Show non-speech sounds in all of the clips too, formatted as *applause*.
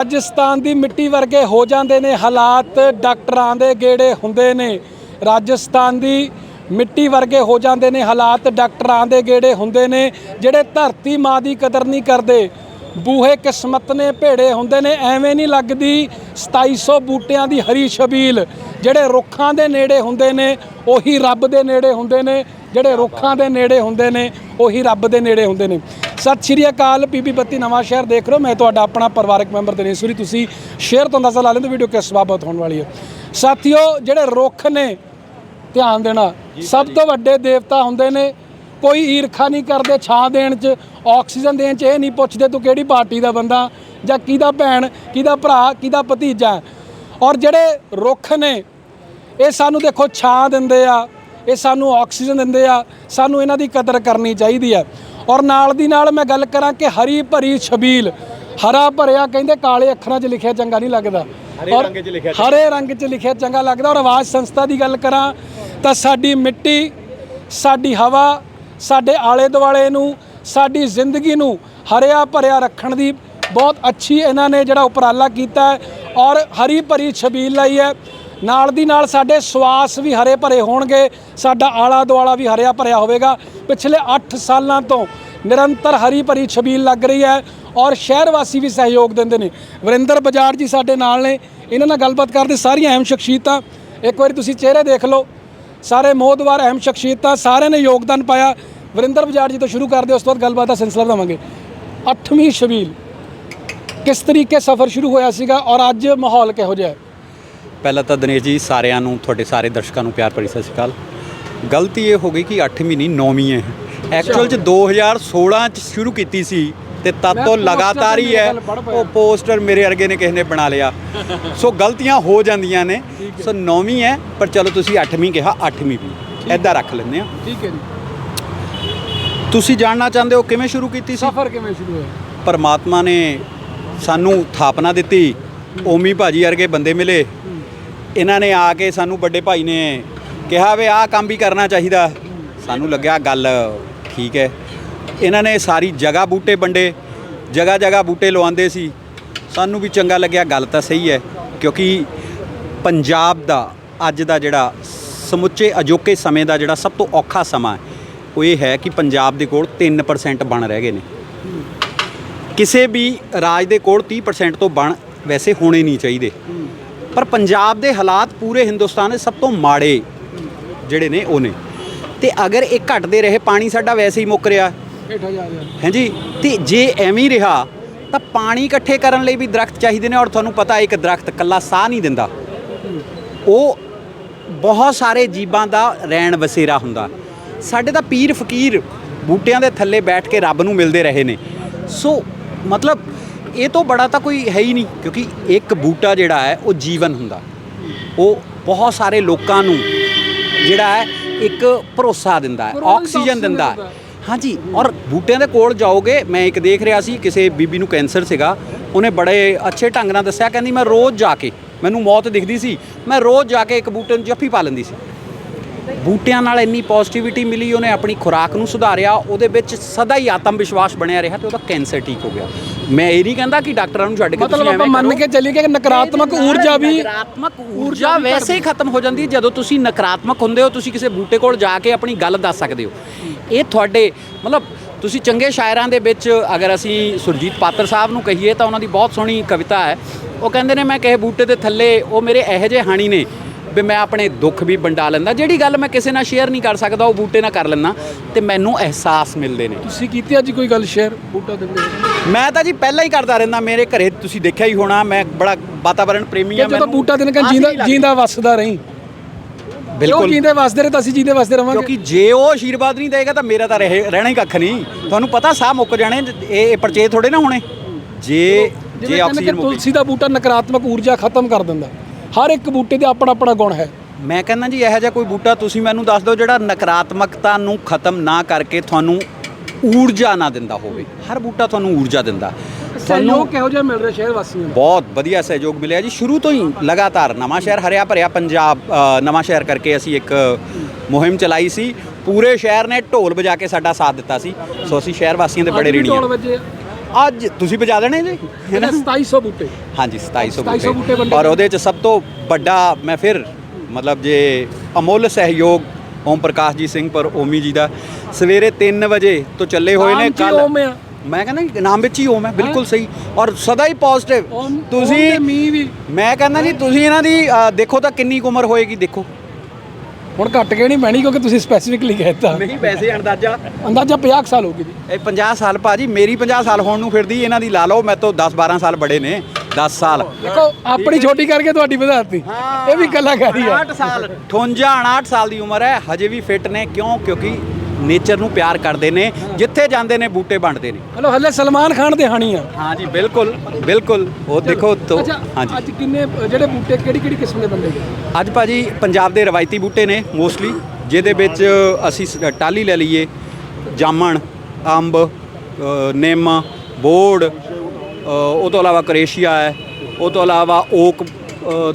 ਰਾਜਸਥਾਨ ਦੀ ਮਿੱਟੀ ਵਰਗੇ ਹੋ ਜਾਂਦੇ ਨੇ ਹਾਲਾਤ, ਡਾਕਟਰਾਂ ਦੇ ਗੇੜੇ ਹੁੰਦੇ ਨੇ। ਰਾਜਸਥਾਨ ਦੀ ਮਿੱਟੀ ਵਰਗੇ ਹੋ ਜਾਂਦੇ ਨੇ ਹਾਲਾਤ, ਡਾਕਟਰਾਂ ਦੇ ਗੇੜੇ ਹੁੰਦੇ ਨੇ। ਜਿਹੜੇ ਧਰਤੀ ਮਾਂ ਦੀ ਕਦਰ ਨਹੀਂ ਕਰਦੇ, ਬੂਹੇ ਕਿਸਮਤ ਨੇ ਭੇੜੇ ਹੁੰਦੇ ਨੇ। ਐਵੇਂ ਨਹੀਂ ਲੱਗਦੀ 2700 ਬੂਟਿਆਂ ਦੀ ਹਰੀ ਛਬੀਲ। ਜਿਹੜੇ ਰੁੱਖਾਂ ਦੇ ਨੇੜੇ ਹੁੰਦੇ ਨੇ, ਉਹੀ ਰੱਬ ਦੇ ਨੇੜੇ ਹੁੰਦੇ ਨੇ। ਜਿਹੜੇ ਰੁੱਖਾਂ ਦੇ ਨੇੜੇ ਹੁੰਦੇ ਨੇ ਉਹੀ ਰੱਬ ਦੇ ਨੇੜੇ ਹੁੰਦੇ ਨੇ। ਸਤਿ ਸ਼੍ਰੀ ਅਕਾਲ ਪੀਪੀ ਬੱਤੀ ਨਵਾਂ ਸ਼ਹਿਰ ਦੇਖ ਰਹੇ ਹੋ। ਮੈਂ ਤੁਹਾਡਾ ਆਪਣਾ ਪਰਿਵਾਰਕ ਮੈਂਬਰ ਦਿਨੇਸ਼ਵਰੀ ਤੁਸੀਂ ਸ਼ੇਅਰ ਤੋਂ ਅੰਦਾਜ਼ਾ ਲਾ ਲੈਂਦੇ ਵੀਡੀਓ ਕਿਸ ਬਾਬਤ ਹੋਣ ਵਾਲੀ ਹੈ। ਸਾਥੀਓ ਜਿਹੜੇ ਰੁੱਖ ਨੇ ਧਿਆਨ ਦੇਣਾ ਸਭ ਤੋਂ ਵੱਡੇ ਦੇਵਤਾ ਹੁੰਦੇ ਨੇ ਕੋਈ ਈਰਖਾ ਨਹੀਂ ਕਰਦੇ ਛਾਂ ਦੇਣ 'ਚ ਆਕਸੀਜਨ ਦੇਣ 'ਚ ਇਹ ਨਹੀਂ ਪੁੱਛਦੇ ਤੂੰ ਕਿਹੜੀ ਪਾਰਟੀ ਦਾ ਬੰਦਾ ਜਾਂ ਕਿਹਦਾ ਭੈਣ ਕਿਹਦਾ ਭਰਾ ਕਿਹਦਾ ਭਤੀਜਾ। ਔਰ ਜਿਹੜੇ ਰੁੱਖ ਨੇ ਇਹ ਸਾਨੂੰ ਦੇਖੋ ਛਾਂ ਦਿੰਦੇ ਆ ਇਹ ਸਾਨੂੰ ਆਕਸੀਜਨ ਦਿੰਦੇ ਆ ਸਾਨੂੰ ਇਹਨਾਂ ਦੀ ਕਦਰ ਕਰਨੀ ਚਾਹੀਦੀ ਆ। ਔਰ ਨਾਲ ਦੀ ਨਾਲ ਮੈਂ ਗੱਲ ਕਰਾਂ ਕਿ ਹਰੀ ਭਰੀ ਛਬੀਲ ਹਰਾ ਭਰਿਆ ਕਹਿੰਦੇ ਕਾਲੇ ਅੱਖਰਾਂ 'ਚ ਲਿਖਿਆ ਚੰਗਾ ਨਹੀਂ ਲੱਗਦਾ। ਹਰੇ ਰੰਗ 'ਚ ਲਿਖਿਆ ਹਰੇ ਰੰਗ 'ਚ ਲਿਖਿਆ ਚੰਗਾ ਲੱਗਦਾ। ਔਰ ਆਵਾਜ਼ ਸੰਸਥਾ ਦੀ ਗੱਲ ਕਰਾਂ ਤਾਂ ਸਾਡੀ ਮਿੱਟੀ ਸਾਡੀ ਹਵਾ ਸਾਡੇ ਆਲੇ ਦੁਆਲੇ ਨੂੰ ਸਾਡੀ ਜ਼ਿੰਦਗੀ ਨੂੰ ਹਰਿਆ ਭਰਿਆ ਰੱਖਣ ਦੀ ਬਹੁਤ ਅੱਛੀ ਇਹਨਾਂ ਨੇ ਜਿਹੜਾ ਉਪਰਾਲਾ ਕੀਤਾ ਹੈ। ਔਰ ਹਰੀ ਭਰੀ ਛਬੀਲ ਲਾਈ ਹੈ। ਨਾਲ ਦੀ ਨਾਲ ਸਾਡੇ ਸਵਾਸ ਵੀ ਹਰੇ ਭਰੇ ਹੋਣਗੇ, ਸਾਡਾ ਆਲਾ ਦੁਆਲਾ ਵੀ ਹਰਿਆ ਭਰਿਆ ਹੋਵੇਗਾ। ਪਿਛਲੇ 8 ਸਾਲਾਂ ਤੋਂ ਨਿਰੰਤਰ ਹਰੀ ਭਰੀ ਛਬੀਲ ਲੱਗ ਰਹੀ ਹੈ ਔਰ ਸ਼ਹਿਰ ਵਾਸੀ ਵੀ ਸਹਿਯੋਗ ਦਿੰਦੇ ਨੇ। ਵਰਿੰਦਰ ਬਜਾਰ ਜੀ ਸਾਡੇ ਨਾਲ ਨੇ, ਇਹਨਾਂ ਨਾਲ ਗੱਲਬਾਤ ਕਰਦੇ ਸਾਰੀਆਂ ਅਹਿਮ ਸ਼ਖਸੀਅਤਾਂ। ਇੱਕ ਵਾਰੀ ਤੁਸੀਂ ਚਿਹਰੇ ਦੇਖ ਲਓ, ਸਾਰੇ ਮੋਹਦਵਾਰ ਅਹਿਮ ਸ਼ਖਸੀਅਤਾਂ, ਸਾਰਿਆਂ ਨੇ ਯੋਗਦਾਨ ਪਾਇਆ। ਵਰਿੰਦਰ ਬਜਾਰ ਜੀ ਤੋਂ ਸ਼ੁਰੂ ਕਰਦੇ ਉਸ ਤੋਂ ਬਾਅਦ ਗੱਲਬਾਤ ਦਾ ਸਿਲਸਿਲਾ ਵਧਾਵਾਂਗੇ 8ਵੀਂ ਸ਼ਬੀਲ ਕਿਸ ਤਰੀਕੇ ਸਫ਼ਰ ਸ਼ੁਰੂ ਹੋਇਆ ਸੀਗਾ ਔਰ ਅੱਜ ਮਾਹੌਲ ਕਿਹੋ ਜਿਹਾ ਹੈ? ਪਹਿਲਾਂ ਤਾਂ ਦਿਨੇਸ਼ ਜੀ ਸਾਰਿਆਂ ਨੂੰ ਤੁਹਾਡੇ ਸਾਰੇ ਦਰਸ਼ਕਾਂ ਨੂੰ ਪਿਆਰ ਭਰੀ ਸਤਿ ਸ਼੍ਰੀ ਅਕਾਲ। ਗਲਤੀ ਇਹ ਹੋ ਗਈ ਕਿ 8ਵੀਂ ਨਹੀਂ 9ਵੀਂ ਹੈ। ਐਕਚੁਅਲ ਚ 2016 ਚ ਸ਼ੁਰੂ ਕੀਤੀ ਸੀ ਤੇ ਤਦ ਤੋਂ ਲਗਾਤਾਰ ਹੀ ਹੈ। ਉਹ ਪੋਸਟਰ ਮੇਰੇ ਵਰਗੇ ਨੇ ਕਿਸੇ ਨੇ ਬਣਾ ਲਿਆ। *laughs* ਸੋ ਗਲਤੀਆਂ ਹੋ ਜਾਂਦੀਆਂ ਨੇ। ਸੋ 9ਵੀਂ ਹੈ ਪਰ ਚਲੋ ਤੁਸੀਂ 8ਵੀਂ ਕਿਹਾ 8ਵੀਂ ਵੀ। ਐਦਾਂ ਰੱਖ ਲੈਂਦੇ ਆ ਠੀਕ ਹੈ ਜੀ। ਤੁਸੀਂ ਜਾਣਨਾ ਚਾਹੁੰਦੇ ਹੋ ਕਿਵੇਂ ਸ਼ੁਰੂ ਕੀਤੀ ਸੀ? ਸਫ਼ਰ ਕਿਵੇਂ ਸ਼ੁਰੂ ਹੋਇਆ? ਪਰਮਾਤਮਾ ਨੇ ਸਾਨੂੰ ਥਾਪਨਾ ਦਿੱਤੀ। ਓਮੀ ਭਾਜੀ ਵਰਗੇ ਬੰਦੇ ਮਿਲੇ। ਇਹਨਾਂ ਨੇ ਆ ਕੇ ਸਾਨੂੰ ਵੱਡੇ ਭਾਈ ਨੇ ਕਿਹਾ ਵੀ ਆਹ ਕੰਮ ਵੀ ਕਰਨਾ ਚਾਹੀਦਾ। ਸਾਨੂੰ ਲੱਗਿਆ ਗੱਲ ਠੀਕ ਹੈ। ਇਹਨਾਂ ਨੇ ਸਾਰੀ ਜਗ੍ਹਾ ਬੂਟੇ ਵੰਡੇ, ਜਗ੍ਹਾ ਜਗ੍ਹਾ ਬੂਟੇ ਲਵਾਉਂਦੇ ਸੀ। ਸਾਨੂੰ ਵੀ ਚੰਗਾ ਲੱਗਿਆ, ਗੱਲ ਤਾਂ ਸਹੀ ਹੈ, ਕਿਉਂਕਿ ਪੰਜਾਬ ਦਾ ਅੱਜ ਦਾ ਜਿਹੜਾ ਸਮੁੱਚੇ ਅਜੋਕੇ ਸਮੇਂ ਦਾ ਜਿਹੜਾ ਸਭ ਤੋਂ ਔਖਾ ਸਮਾਂ ਹੈ, ਉਹ ਇਹ ਹੈ ਕਿ ਪੰਜਾਬ ਦੇ ਕੋਲ 3% ਬਣ ਰਹਿ ਗਏ ਨੇ। ਕਿਸੇ ਵੀ ਰਾਜ ਦੇ ਕੋਲ 30% ਤੋਂ ਬਣ ਵੈਸੇ ਹੋਣੇ ਨਹੀਂ ਚਾਹੀਦੇ। ਪਰ ਪੰਜਾਬ ਦੇ ਹਾਲਾਤ ਪੂਰੇ ਹਿੰਦੁਸਤਾਨ ਦੇ ਸਭ ਤੋਂ ਮਾੜੇ ਜਿਹੜੇ ਨੇ ਉਹ ਨੇ। ਤੇ ਅਗਰ ਇਹ ਘਟਦੇ ਰਹੇ ਪਾਣੀ ਸਾਡਾ ਵੈਸੇ ਹੀ ਮੁੱਕ ਰਿਹਾ। ਹੇਠਾਂ ਜਾ ਰਿਹਾ। ਹਾਂਜੀ? ਤੇ ਜੇ ਐਵੇਂ ਹੀ ਰਿਹਾ ਤਾਂ ਪਾਣੀ ਇਕੱਠੇ ਕਰਨ ਲਈ ਵੀ ਦਰਖਤ ਚਾਹੀਦੇ ਨੇ ਔਰ ਤੁਹਾਨੂੰ ਪਤਾ ਇੱਕ ਦਰਖਤ ਇਕੱਲਾ ਸਾਹ ਨਹੀਂ ਦਿੰਦਾ। ਉਹ ਬਹੁਤ ਸਾਰੇ ਜੀਵਾਂ ਦਾ ਰਹਿਣ ਵਸੇਰਾ ਹੁੰਦਾ। ਸਾਡੇ ਤਾਂ ਪੀਰ ਫਕੀਰ ਬੂਟਿਆਂ ਦੇ ਥੱਲੇ ਬੈਠ ਕੇ ਰੱਬ ਨੂੰ ਮਿਲਦੇ ਰਹੇ ਨੇ। ਸੋ ਮਤਲਬ ਇਹ ਤੋਂ ਬੜਾ ਤਾਂ ਕੋਈ ਹੈ ਹੀ ਨਹੀਂ ਕਿਉਂਕਿ ਇੱਕ ਬੂਟਾ ਜਿਹੜਾ ਹੈ ਉਹ ਜੀਵਨ ਹੁੰਦਾ। ਉਹ ਬਹੁਤ ਸਾਰੇ ਲੋਕਾਂ ਨੂੰ ਜਿਹੜਾ ਹੈ ਇੱਕ ਭਰੋਸਾ ਦਿੰਦਾ ਹੈ ਆਕਸੀਜਨ ਦਿੰਦਾ ਹੈ। ਹਾਂਜੀ ਔਰ ਬੂਟਿਆਂ ਦੇ ਕੋਲ ਜਾਓਗੇ ਮੈਂ ਇੱਕ ਦੇਖ ਰਿਹਾ ਸੀ ਕਿਸੇ ਬੀਬੀ ਨੂੰ ਕੈਂਸਰ ਸੀਗਾ। ਉਹਨੇ ਬੜੇ ਅੱਛੇ ਢੰਗ ਨਾਲ ਦੱਸਿਆ ਕਹਿੰਦੀ ਮੈਂ ਰੋਜ਼ ਜਾ ਕੇ ਮੈਨੂੰ ਮੌਤ ਦਿਖਦੀ ਸੀ ਮੈਂ ਰੋਜ਼ ਜਾ ਕੇ ਇੱਕ ਬੂਟੇ ਨੂੰ ਜੱਫੀ ਪਾ ਲੈਂਦੀ ਸੀ। ਬੂਟਿਆਂ ਨਾਲ ਇੰਨੀ ਪੋਜ਼ਿਟਿਵਿਟੀ ਮਿਲੀ ਉਹਨੇ ਆਪਣੀ ਖੁਰਾਕ ਨੂੰ ਸੁਧਾਰਿਆ ਉਹਦੇ ਵਿੱਚ ਸਦਾ ਹੀ ਆਤਮ ਵਿਸ਼ਵਾਸ ਬਣਿਆ ਰਿਹਾ ਤੇ ਉਹਦਾ ਕੈਂਸਰ ਠੀਕ ਹੋ ਗਿਆ। ਮੈਂ ਇਹ ਨਹੀਂ ਕਹਿੰਦਾ ਕਿ ਡਾਕਟਰਾਂ ਨੂੰ ਛੱਡ ਕੇ ਮਤਲਬ ਆਪਾਂ ਮੰਨ। ਕੇ ਚੱਲੀਏ ਕਿ ਨਕਾਰਾਤਮਕ ਊਰਜਾ ਵੀ ਨਕਾਰਾਤਮਕ ਊਰਜਾ ਵੈਸੇ ਹੀ ਖਤਮ ਹੋ ਜਾਂਦੀ ਹੈ ਜਦੋਂ ਤੁਸੀਂ ਨਕਾਰਾਤਮਕ ਹੁੰਦੇ ਹੋ ਤੁਸੀਂ ਕਿਸੇ ਬੂਟੇ ਕੋਲ ਜਾ ਕੇ ਆਪਣੀ ਗੱਲ ਦੱਸ ਸਕਦੇ ਹੋ। ਇਹ ਤੁਹਾਡੇ ਮਤਲਬ ਤੁਸੀਂ ਚੰਗੇ ਸ਼ਾਇਰਾਂ ਦੇ ਵਿੱਚ ਅਗਰ ਅਸੀਂ ਸੁਰਜੀਤ ਪਾਤਰ ਸਾਹਿਬ ਨੂੰ ਕਹੀਏ ਤਾਂ ਉਹਨਾਂ ਦੀ ਬਹੁਤ ਸੋਹਣੀ ਕਵਿਤਾ ਹੈ। ਉਹ ਕਹਿੰਦੇ ਨੇ ਮੈਂ ਕਿਸੇ ਬੂਟੇ ਦੇ ਥੱਲੇ ਉਹ ਮੇਰੇ ਇਹੋ ਜਿਹੇ ਹਾਣੀ ਨੇ ਵੀ ਮੈਂ ਆਪਣੇ ਦੁੱਖ ਵੀ ਵੰਡਾ ਲੈਂਦਾ। ਜਿਹੜੀ ਗੱਲ ਮੈਂ ਕਿਸੇ ਨਾਲ ਸ਼ੇਅਰ ਨਹੀਂ ਕਰ ਸਕਦਾ ਉਹ ਬੂਟੇ ਨਾਲ ਕਰ ਲੈਂਦਾ। ਤੇ ਮੈਨੂੰ ਅਹਿਸਾਸ ਮਿਲਦੇ ਨੇ। ਤੁਸੀਂ ਕੀਤੀ ਅੱਜ ਕੋਈ ਗੱਲ ਸ਼ੇਅਰ ਬੂਟਾ ਦਿੰਦੇ ਹੋਏ? ਮੈਂ ਤਾਂ ਜੀ ਪਹਿਲਾਂ ਹੀ ਕਰਦਾ ਰਹਿੰਦਾ। ਮੇਰੇ ਘਰੇ ਤੁਸੀਂ ਦੇਖਿਆ ਹੀ ਹੋਣਾ ਮੈਂ ਬੜਾ ਵਾਤਾਵਰਣ ਪ੍ਰੇਮੀ ਆ। ਜਦੋਂ ਬੂਟਾ ਦਿਨ ਕਾ ਜੀਂਦਾ। ਜੀਂਦਾ ਵਸਦਾ ਰਹੀਂ। ਬਿਲਕੁਲ। ਜੀਂਦੇ ਵਸਦੇ ਰਹੇ ਤਾਂ ਅਸੀਂ ਜੀਂਦੇ ਵਸਦੇ ਰਵਾਂਗੇ? ਕਿਉਂਕਿ ਜੇ ਉਹ ਆਸ਼ੀਰਵਾਦ ਨਹੀਂ ਦੇਗਾ ਤਾਂ ਮੇਰਾ ਤਾਂ ਰਹੇ ਰਹਿਣਾ ਹੀ ਕੱਖ ਨਹੀਂ। ਤੁਹਾਨੂੰ ਪਤਾ ਸਾਹ ਮੁੱਕ ਜਾਣੇ ਇਹ ਪਰਚੇ ਥੋੜੇ ਨਾ ਹੋਣੇ। ਜੇ ਜੇ ਆਕਸੀਜਨ ਮੁੱਕ ਤੁਲਸੀ ਦਾ ਬੂਟਾ ਨਕਾਰਾਤਮਕ ਊਰਜਾ ਖਤਮ ਕਰ ਦਿੰਦਾ। ਹਰ ਇੱਕ ਬੂਟੇ ਦੇ ਆਪਣਾ ਆਪਣਾ ਗੁਣ ਹੈ। ਮੈਂ ਕਹਿੰਦਾ ਜੀ ਇਹੋ ਜਿਹਾ ਕੋਈ ਬੂਟਾ ਤੁਸੀਂ ਮੈਨੂੰ ਦੱਸ ਦਿਓ ਜਿਹੜਾ ਨਕਾਰਾਤਮਕਤਾ ਨੂੰ ਖਤਮ ਨਾ ਕਰਕੇ ਤੁਹਾਨੂੰ ਊਰਜਾ ਨਾ ਦਿੰਦਾ ਹੋਵੇ। ਹਰ ਬੂਟਾ ਤੁਹਾਨੂੰ ਊਰਜਾ ਦਿੰਦਾ। ਸਹਿਯੋਗ ਕਿਹੋ ਜਿਹਾ ਮਿਲ ਰਿਹਾ ਸ਼ਹਿਰ ਵਾਸੀਆਂ ਨੂੰ? ਬਹੁਤ ਵਧੀਆ ਸਹਿਯੋਗ ਮਿਲਿਆ ਜੀ। ਸ਼ੁਰੂ ਤੋਂ ਹੀ ਲਗਾਤਾਰ ਨਵਾਂ ਸ਼ਹਿਰ ਹਰਿਆ ਭਰਿਆ ਪੰਜਾਬ ਨਵਾਂ ਸ਼ਹਿਰ ਕਰਕੇ ਅਸੀਂ ਇੱਕ ਮੁਹਿੰਮ ਚਲਾਈ ਸੀ। ਪੂਰੇ ਸ਼ਹਿਰ ਨੇ ਢੋਲ ਵਜਾ ਕੇ ਸਾਡਾ ਸਾਥ ਦਿੱਤਾ ਸੀ। ਸੋ ਅਸੀਂ ਸ਼ਹਿਰ ਵਾਸੀਆਂ ਦੇ ਬੜੇ ਢੋਲ ਹਾਂ। ਅੱਜ ਤੁਸੀਂ ਬਜਾ ਦੇਣੇ ਜੀ? ਇਹਦੇ 2700 ਬੂਟੇ। ਹਾਂਜੀ 2700 2700 ਬੂਟੇ। ਔਰ ਉਹਦੇ ਚ ਸਭ ਤੋਂ ਵੱਡਾ ਮੈਂ ਫਿਰ ਮਤਲਬ ਜੇ ਅਮੁੱਲ ਸਹਿਯੋਗ ਓਮ ਪ੍ਰਕਾਸ਼ ਜੀ ਸਿੰਘ ਪਰ ਓਮੀ ਜੀ ਦਾ ਸਵੇਰੇ 3 ਵਜੇ ਤੋਂ ਚੱਲੇ ਹੋਏ ਨੇ ਕੱਲ? ਮੈਂ ਕਹਿੰਦਾ ਨਾਮ ਵਿੱਚ ਹੀ ਓਮ ਹੈ ਬਿਲਕੁਲ ਸਹੀ। ਔਰ ਸਦਾ ਹੀ ਪੋਜ਼ਿਟਿਵ ਤੁਸੀਂ ਮੀ ਕਹਿੰਦਾ ਜੀ ਤੁਸੀਂ ਇਹਨਾਂ ਦੀ ਦੇਖੋ ਤਾਂ ਕਿੰਨੀ ਉਮਰ ਹੋਏਗੀ ਦੇਖੋ। ਹੁਣ ਘੱਟ ਕੇ ਨਹੀਂ ਪੈਣੀ ਕਿਉਂਕਿ ਤੁਸੀਂ ਸਪੈਸੀਫਿਕਲੀ ਕਹਿਤਾ ਨਹੀਂ ਵੈਸੇ ਅੰਦਾਜ਼ਾ ਅੰਦਾਜ਼ਾ 50 ਕੁ ਸਾਲ ਹੋ ਗਈ ਜੀ। ਇਹ 50 ਸਾਲ ਭਾਜੀ ਮੇਰੀ 50 ਸਾਲ ਹੋਣ ਨੂੰ ਫਿਰਦੀ ਇਹਨਾਂ ਦੀ ਲਾ ਲਓ ਮੈਂ ਤੋਂ 10 12 ਸਾਲ ਬੜੇ ਨੇ 10 ਸਾਲ। ਦੇਖੋ ਆਪਣੀ ਛੋਟੀ ਕਰਕੇ ਤੁਹਾਡੀ ਵਧਾਤੀ। ਇਹ ਵੀ ਕਲਾਕਾਰੀ ਆ। 60 ਸਾਲ 58 59 ਸਾਲ ਦੀ ਉਮਰ ਹੈ ਹਜੇ ਵੀ ਫਿੱਟ ਨੇ ਕਿਉਂ? ਕਿਉਂਕਿ ਨੇਚਰ ਨੂੰ ਪਿਆਰ ਕਰਦੇ ਨੇ ਜਿੱਥੇ ਜਾਂਦੇ ਨੇ ਬੂਟੇ ਵੰਡਦੇ ਨੇ। ਹਲੋ ਹੱਲੇ ਸਲਮਾਨ ਖਾਨ ਦੇ ਹਾਣੀ ਆ। ਹਾਂ ਜੀ ਬਿਲਕੁਲ ਬਿਲਕੁਲ। ਉਹ ਦੇਖੋ ਤੋ ਅੱਛਾ ਹਾਂਜੀ ਅੱਜ ਕਿੰਨੇ ਜਿਹੜੇ ਬੂਟੇ ਕਿਹੜੀ ਕਿਹੜੀ ਕਿਸਮ ਦੇ ਬੰਦੇ ਅੱਜ ਭਾਜੀ ਪੰਜਾਬ ਦੇ ਰਵਾਇਤੀ ਬੂਟੇ ਨੇ ਮੋਸਟਲੀ ਜਿਹਦੇ ਵਿੱਚ ਅਸੀਂ ਟਾਹਲੀ ਲੈ ਲਈਏ ਜਾਮਣ ਅੰਬ ਨਿੰਮ ਬੋੜ ਉਹ ਤੋਂ ਇਲਾਵਾ ਕਰੇਸ਼ੀਆ ਹੈ ਉਹ ਤੋਂ ਇਲਾਵਾ ਓਕ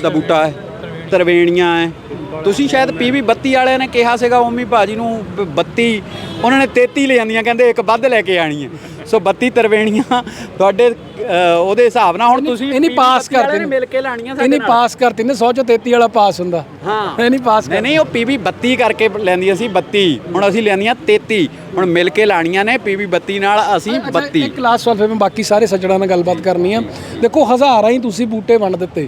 ਦਾ ਬੂਟਾ ਹੈ। ਤਰਵੇਣੀਆਂ ਹੈ ਤੁਸੀਂ ਸ਼ਾਇਦ ਪੀਵੀ 32 ਵਾਲਿਆਂ ਨੇ ਕਿਹਾ ਸੀਗਾ ਓਮੀ ਭਾਜੀ ਨੂੰ ਬ- 32 ਉਹਨਾਂ ਨੇ 33 ਲੈ ਜਾਂਦੀਆਂ ਕਹਿੰਦੇ ਇੱਕ ਵੱਧ ਲੈ ਕੇ ਆਣੀ ਹੈ ਸੋ 32 ਤਰਵੇਣੀਆਂ ਤੁਹਾਡੇ ਉਹਦੇ ਹਿਸਾਬ ਨਾਲ ਹੁਣ ਤੁਸੀਂ ਇਹਨੀ ਪਾਸ 32 ਵਾਲਿਆਂ ਕਰਤੇ। ਨੇ ਮਿਲ ਕੇ ਲਾਣੀਆਂ ਇਹਨੀ ਪਾਸ ਕਰਤੀ ਨੇ 100 ਚੋਂ 33 ਵਾਲਾ ਪਾਸ ਹੁੰਦਾ। ਹਾਂ। ਇਹਨੀ ਪਾਸ ਨਹੀਂ ਨਹੀਂ ਉਹ ਪੀਵੀ 32 ਕਰਕੇ ਲੈਂਦੀਆਂ ਸੀ 32 ਹੁਣ ਅਸੀਂ ਲੈਂਦੀਆਂ 33 ਹੁਣ ਮਿਲ ਕੇ ਲਾਣੀਆਂ ਨੇ ਪੀਵੀ 32 ਨਾਲ ਅਸੀਂ 32 ਇੱਕ ਲਾਸਟ ਸਵਾਲ ਫਿਰ ਮੈਂ ਬਾਕੀ ਸਾਰੇ ਸੱਜਣਾ ਨਾਲ ਗੱਲਬਾਤ ਕਰਨੀ ਆ। ਦੇਖੋ ਹਜ਼ਾਰਾਂ ਹੀ ਤੁਸੀਂ ਬੂਟੇ ਵੰਡ ਦਿੱਤੇ।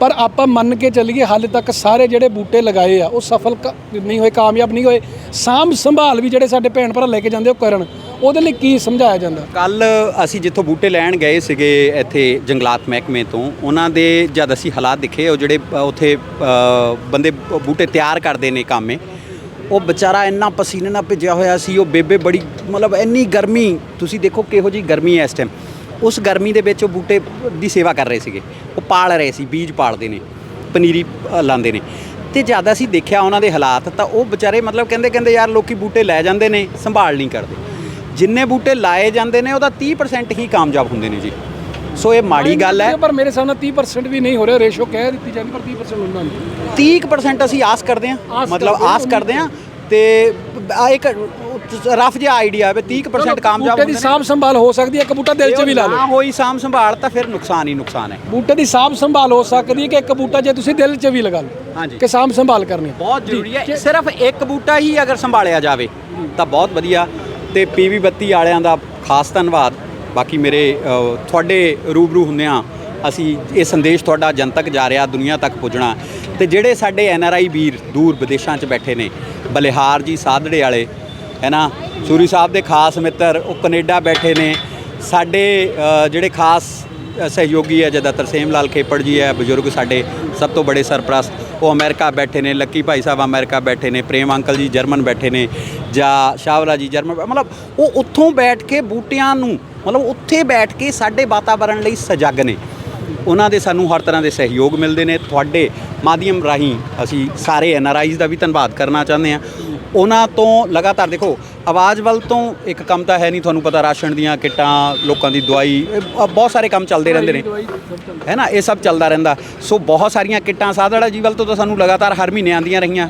ਪਰ ਆਪਾਂ ਮੰਨ ਕੇ ਚੱਲੀਏ ਹਾਲੇ ਤੱਕ ਸਾਰੇ ਜਿਹੜੇ ਬੂਟੇ ਲਗਾਏ ਆ, ਉਹ ਸਫਲ ਕ- ਨਹੀਂ ਹੋਏ, ਕਾਮਯਾਬ ਨਹੀਂ ਹੋਏ। ਸਾਂਭ ਸੰਭਾਲ ਵੀ ਜਿਹੜੇ ਸਾਡੇ ਭੈਣ ਭਰਾ ਲੈ ਕੇ ਜਾਂਦੇ ਉਹ ਕਰਨ। ਉਹਦੇ ਲਈ ਕੀ ਸਮਝਾਇਆ ਜਾਂਦਾ? ਕੱਲ ਅਸੀਂ ਜਿੱਥੋਂ ਬੂਟੇ ਲੈਣ ਗਏ ਸੀਗੇ ਇੱਥੇ ਜੰਗਲਾਤ ਮਹਿਕਮੇ ਤੋਂ, ਉਹਨਾਂ ਦੇ ਜਦ ਅਸੀਂ ਹਾਲਾਤ ਦਿਖੇ, ਉਹ ਜਿਹੜੇ ਉੱਥੇ ਬੰਦੇ ਬੂਟੇ ਤਿਆਰ ਕਰਦੇ ਨੇ ਕਾਮੇ, ਉਹ ਵਿਚਾਰਾ ਇੰਨਾ ਪਸੀਨੇ ਨਾਲ ਭਿੱਜਿਆ ਹੋਇਆ ਸੀ, ਉਹ ਬੇਬੇ ਬੜੀ, ਮਤਲਬ ਇੰਨੀ ਗਰਮੀ, ਤੁਸੀਂ ਦੇਖੋ ਕਿਹੋ ਜੀ ਗਰਮੀ ਹੈ ਇਸ ਟਾਈਮ ਉਸ ਗਰਮੀ ਦੇ ਵਿੱਚ ਉਹ ਬੂਟੇ ਦੀ ਸੇਵਾ ਕਰ ਰਹੇ ਸੀਗੇ। ਉਹ ਪਾਲ ਰਹੇ ਸੀ ਬੀਜ ਪਾਲਦੇ ਨੇ ਪਨੀਰੀ ਲਾਉਂਦੇ ਨੇ। ਤੇ ਜਦ ਅਸੀਂ ਦੇਖਿਆ ਉਹਨਾਂ ਦੇ ਹਾਲਾਤ ਤਾਂ ਉਹ ਵਿਚਾਰੇ ਮਤਲਬ ਕਹਿੰਦੇ ਕਹਿੰਦੇ ਯਾਰ ਲੋਕੀ ਬੂਟੇ ਲੈ ਜਾਂਦੇ ਨੇ ਸੰਭਾਲ ਨਹੀਂ ਕਰਦੇ। ਜਿੰਨੇ ਬੂਟੇ ਲਾਏ ਜਾਂਦੇ ਨੇ ਉਹਦਾ 30% ਹੀ ਕਾਮਯਾਬ ਹੁੰਦੇ ਨੇ ਜੀ। ਸੋ ਇਹ ਮਾੜੀ ਗੱਲ ਹੈ। ਪਰ ਮੇਰੇ ਸਾਹਮਣੇ 30% ਵੀ ਨਹੀਂ ਹੋ ਰਿਹਾ ਰੇਸ਼ੋ ਕਹਿ ਦਿੱਤੀ ਜਾਂਦੀ ਪਰ 30% ਹੁੰਦਾ ਨਹੀਂ। 30% ਅਸੀਂ ਆਸ ਕਰਦੇ ਹਾਂ ਮਤਲਬ ਆਸ ਕਰਦੇ ਹਾਂ। ਤੇ ਆ ਇੱਕ ਰਫ ਜਿਹਾ ਆਈਡੀਆ ਹੈ ਵੀ 30% ਕਾਮਯਾਬ ਬੂਟੇ ਦੀ ਨੇ। ਸਾਂਭ ਸੰਭਾਲ ਹੋ ਸਕਦੀ ਹੈ ਇੱਕ ਬੂਟਾ ਦਿਲ 'ਚ ਵੀ ਲਾ ਨਾ ਲਓ। ਹੋਈ ਸਾਮ ਸੰਭਾਲ ਤਾਂ ਫਿਰ ਨੁਕਸਾਨ ਹੀ ਨੁਕਸਾਨ ਹੈ। ਬੂਟੇ ਦੀ ਸਾਂਭ ਸੰਭਾਲ ਹੋ ਸਕਦੀ ਹੈ ਕਿ ਇੱਕ ਬੂਟਾ ਜੇ ਤੁਸੀਂ ਦਿਲ 'ਚ ਵੀ ਲਗਾ ਲਓ ਹਾਂਜੀ। ਕਿ ਸਾਂਭ ਸੰਭਾਲ ਕਰਨੀ ਬਹੁਤ ਜ਼ਰੂਰੀ ਹੈ। ਸਿਰਫ ਇੱਕ ਬੂਟਾ ਹੀ ਅਗਰ ਸੰਭਾਲਿਆ ਜਾਵੇ ਤਾਂ ਬਹੁਤ ਵਧੀਆ। ਤੇ ਪੀਵੀ 32 ਵਾਲਿਆਂ ਦਾ ਖਾਸ ਧੰਨਵਾਦ। ਬਾਕੀ ਮੇਰੇ ਤੁਹਾਡੇ ਰੂਬਰੂ ਹੁੰਦੇ ਆ ਅਸੀਂ ਇਹ ਸੰਦੇਸ਼ ਤੁਹਾਡਾ ਜਨਤਕ ਜਾ ਰਿਹਾ ਦੁਨੀਆ ਤੱਕ ਪੁੱਜਣਾ। ਤੇ ਜਿਹੜੇ ਸਾਡੇ ਐਨ ਆਰ ਆਈ ਵੀਰ ਦੂਰ ਵਿਦੇਸ਼ਾਂ 'ਚ ਬੈਠੇ ਨੇ ਬਲਿਹਾਰ ਜੀ ਸਾਧੜੇ ਵਾਲੇ ਹੈ ਨਾ ਸੂਰੀ ਸਾਹਿਬ ਦੇ ਖਾਸ ਮਿੱਤਰ ਉਹ ਕੈਨੇਡਾ ਬੈਠੇ ਨੇ। ਸਾਡੇ ਜਿਹੜੇ ਖਾਸ ਸਹਿਯੋਗੀ ਹੈ, ਜਿੱਦਾਂ ਤਰਸੇਮ ਲਾਲ ਖੇਪੜ ਜੀ ਹੈ, ਬਜ਼ੁਰਗ ਸਾਡੇ ਸਭ ਤੋਂ ਬੜੇ ਸਰਪ੍ਰਸਤ, ਉਹ ਅਮਰੀਕਾ ਬੈਠੇ ਨੇ, ਲੱਕੀ ਭਾਈ ਸਾਹਿਬ ਅਮਰੀਕਾ ਬੈਠੇ ਨੇ, ਪ੍ਰੇਮ ਅੰਕਲ ਜੀ ਜਰਮਨ ਬੈਠੇ ਨੇ, ਜਾਂ ਸ਼ਾਵਲਾ ਜੀ ਜਰਮਨ ਮਤਲਬ ਉਹ ਉੱਥੋਂ ਬੈਠ ਕੇ ਬੂਟਿਆਂ ਨੂੰ, ਮਤਲਬ ਉੱਥੇ ਬੈਠ ਕੇ ਸਾਡੇ ਵਾਤਾਵਰਣ ਲਈ ਸਜਗ ਨੇ। ਉਹਨਾਂ ਦੇ ਸਾਨੂੰ ਹਰ ਤਰ੍ਹਾਂ ਦੇ ਸਹਿਯੋਗ ਮਿਲਦੇ ਨੇ। ਤੁਹਾਡੇ ਮਾਧਿਅਮ ਰਾਹੀਂ ਅਸੀਂ ਸਾਰੇ ਐਨ ਆਰ ਆਈਜ਼ ਦਾ ਵੀ ਧੰਨਵਾਦ ਕਰਨਾ ਚਾਹੁੰਦੇ ਹਾਂ। ਉਹਨਾਂ ਤੋਂ ਲਗਾਤਾਰ ਦੇਖੋ ਆਵਾਜ਼ ਵੱਲ ਤੋਂ ਇੱਕ ਕੰਮ ਤਾਂ ਹੈ ਨਹੀਂ ਤੁਹਾਨੂੰ ਪਤਾ ਰਾਸ਼ਨ ਦੀਆਂ ਕਿੱਟਾਂ ਲੋਕਾਂ ਦੀ ਦਵਾਈ ਇਹ ਬ- ਬਹੁਤ ਸਾਰੇ ਕੰਮ ਚੱਲਦੇ ਰਹਿੰਦੇ ਨੇ। ਹੈ ਨਾ? ਇਹ ਸਭ ਚੱਲਦਾ ਰਹਿੰਦਾ। ਸੋ ਬਹੁਤ ਸਾਰੀਆਂ ਕਿੱਟਾਂ ਸਾਧੜਾ ਜੀ ਵੱਲ ਤੋਂ ਤਾਂ ਸਾਨੂੰ ਲਗਾਤਾਰ ਹਰ ਮਹੀਨੇ ਆਉਂਦੀਆਂ ਰਹੀਆਂ।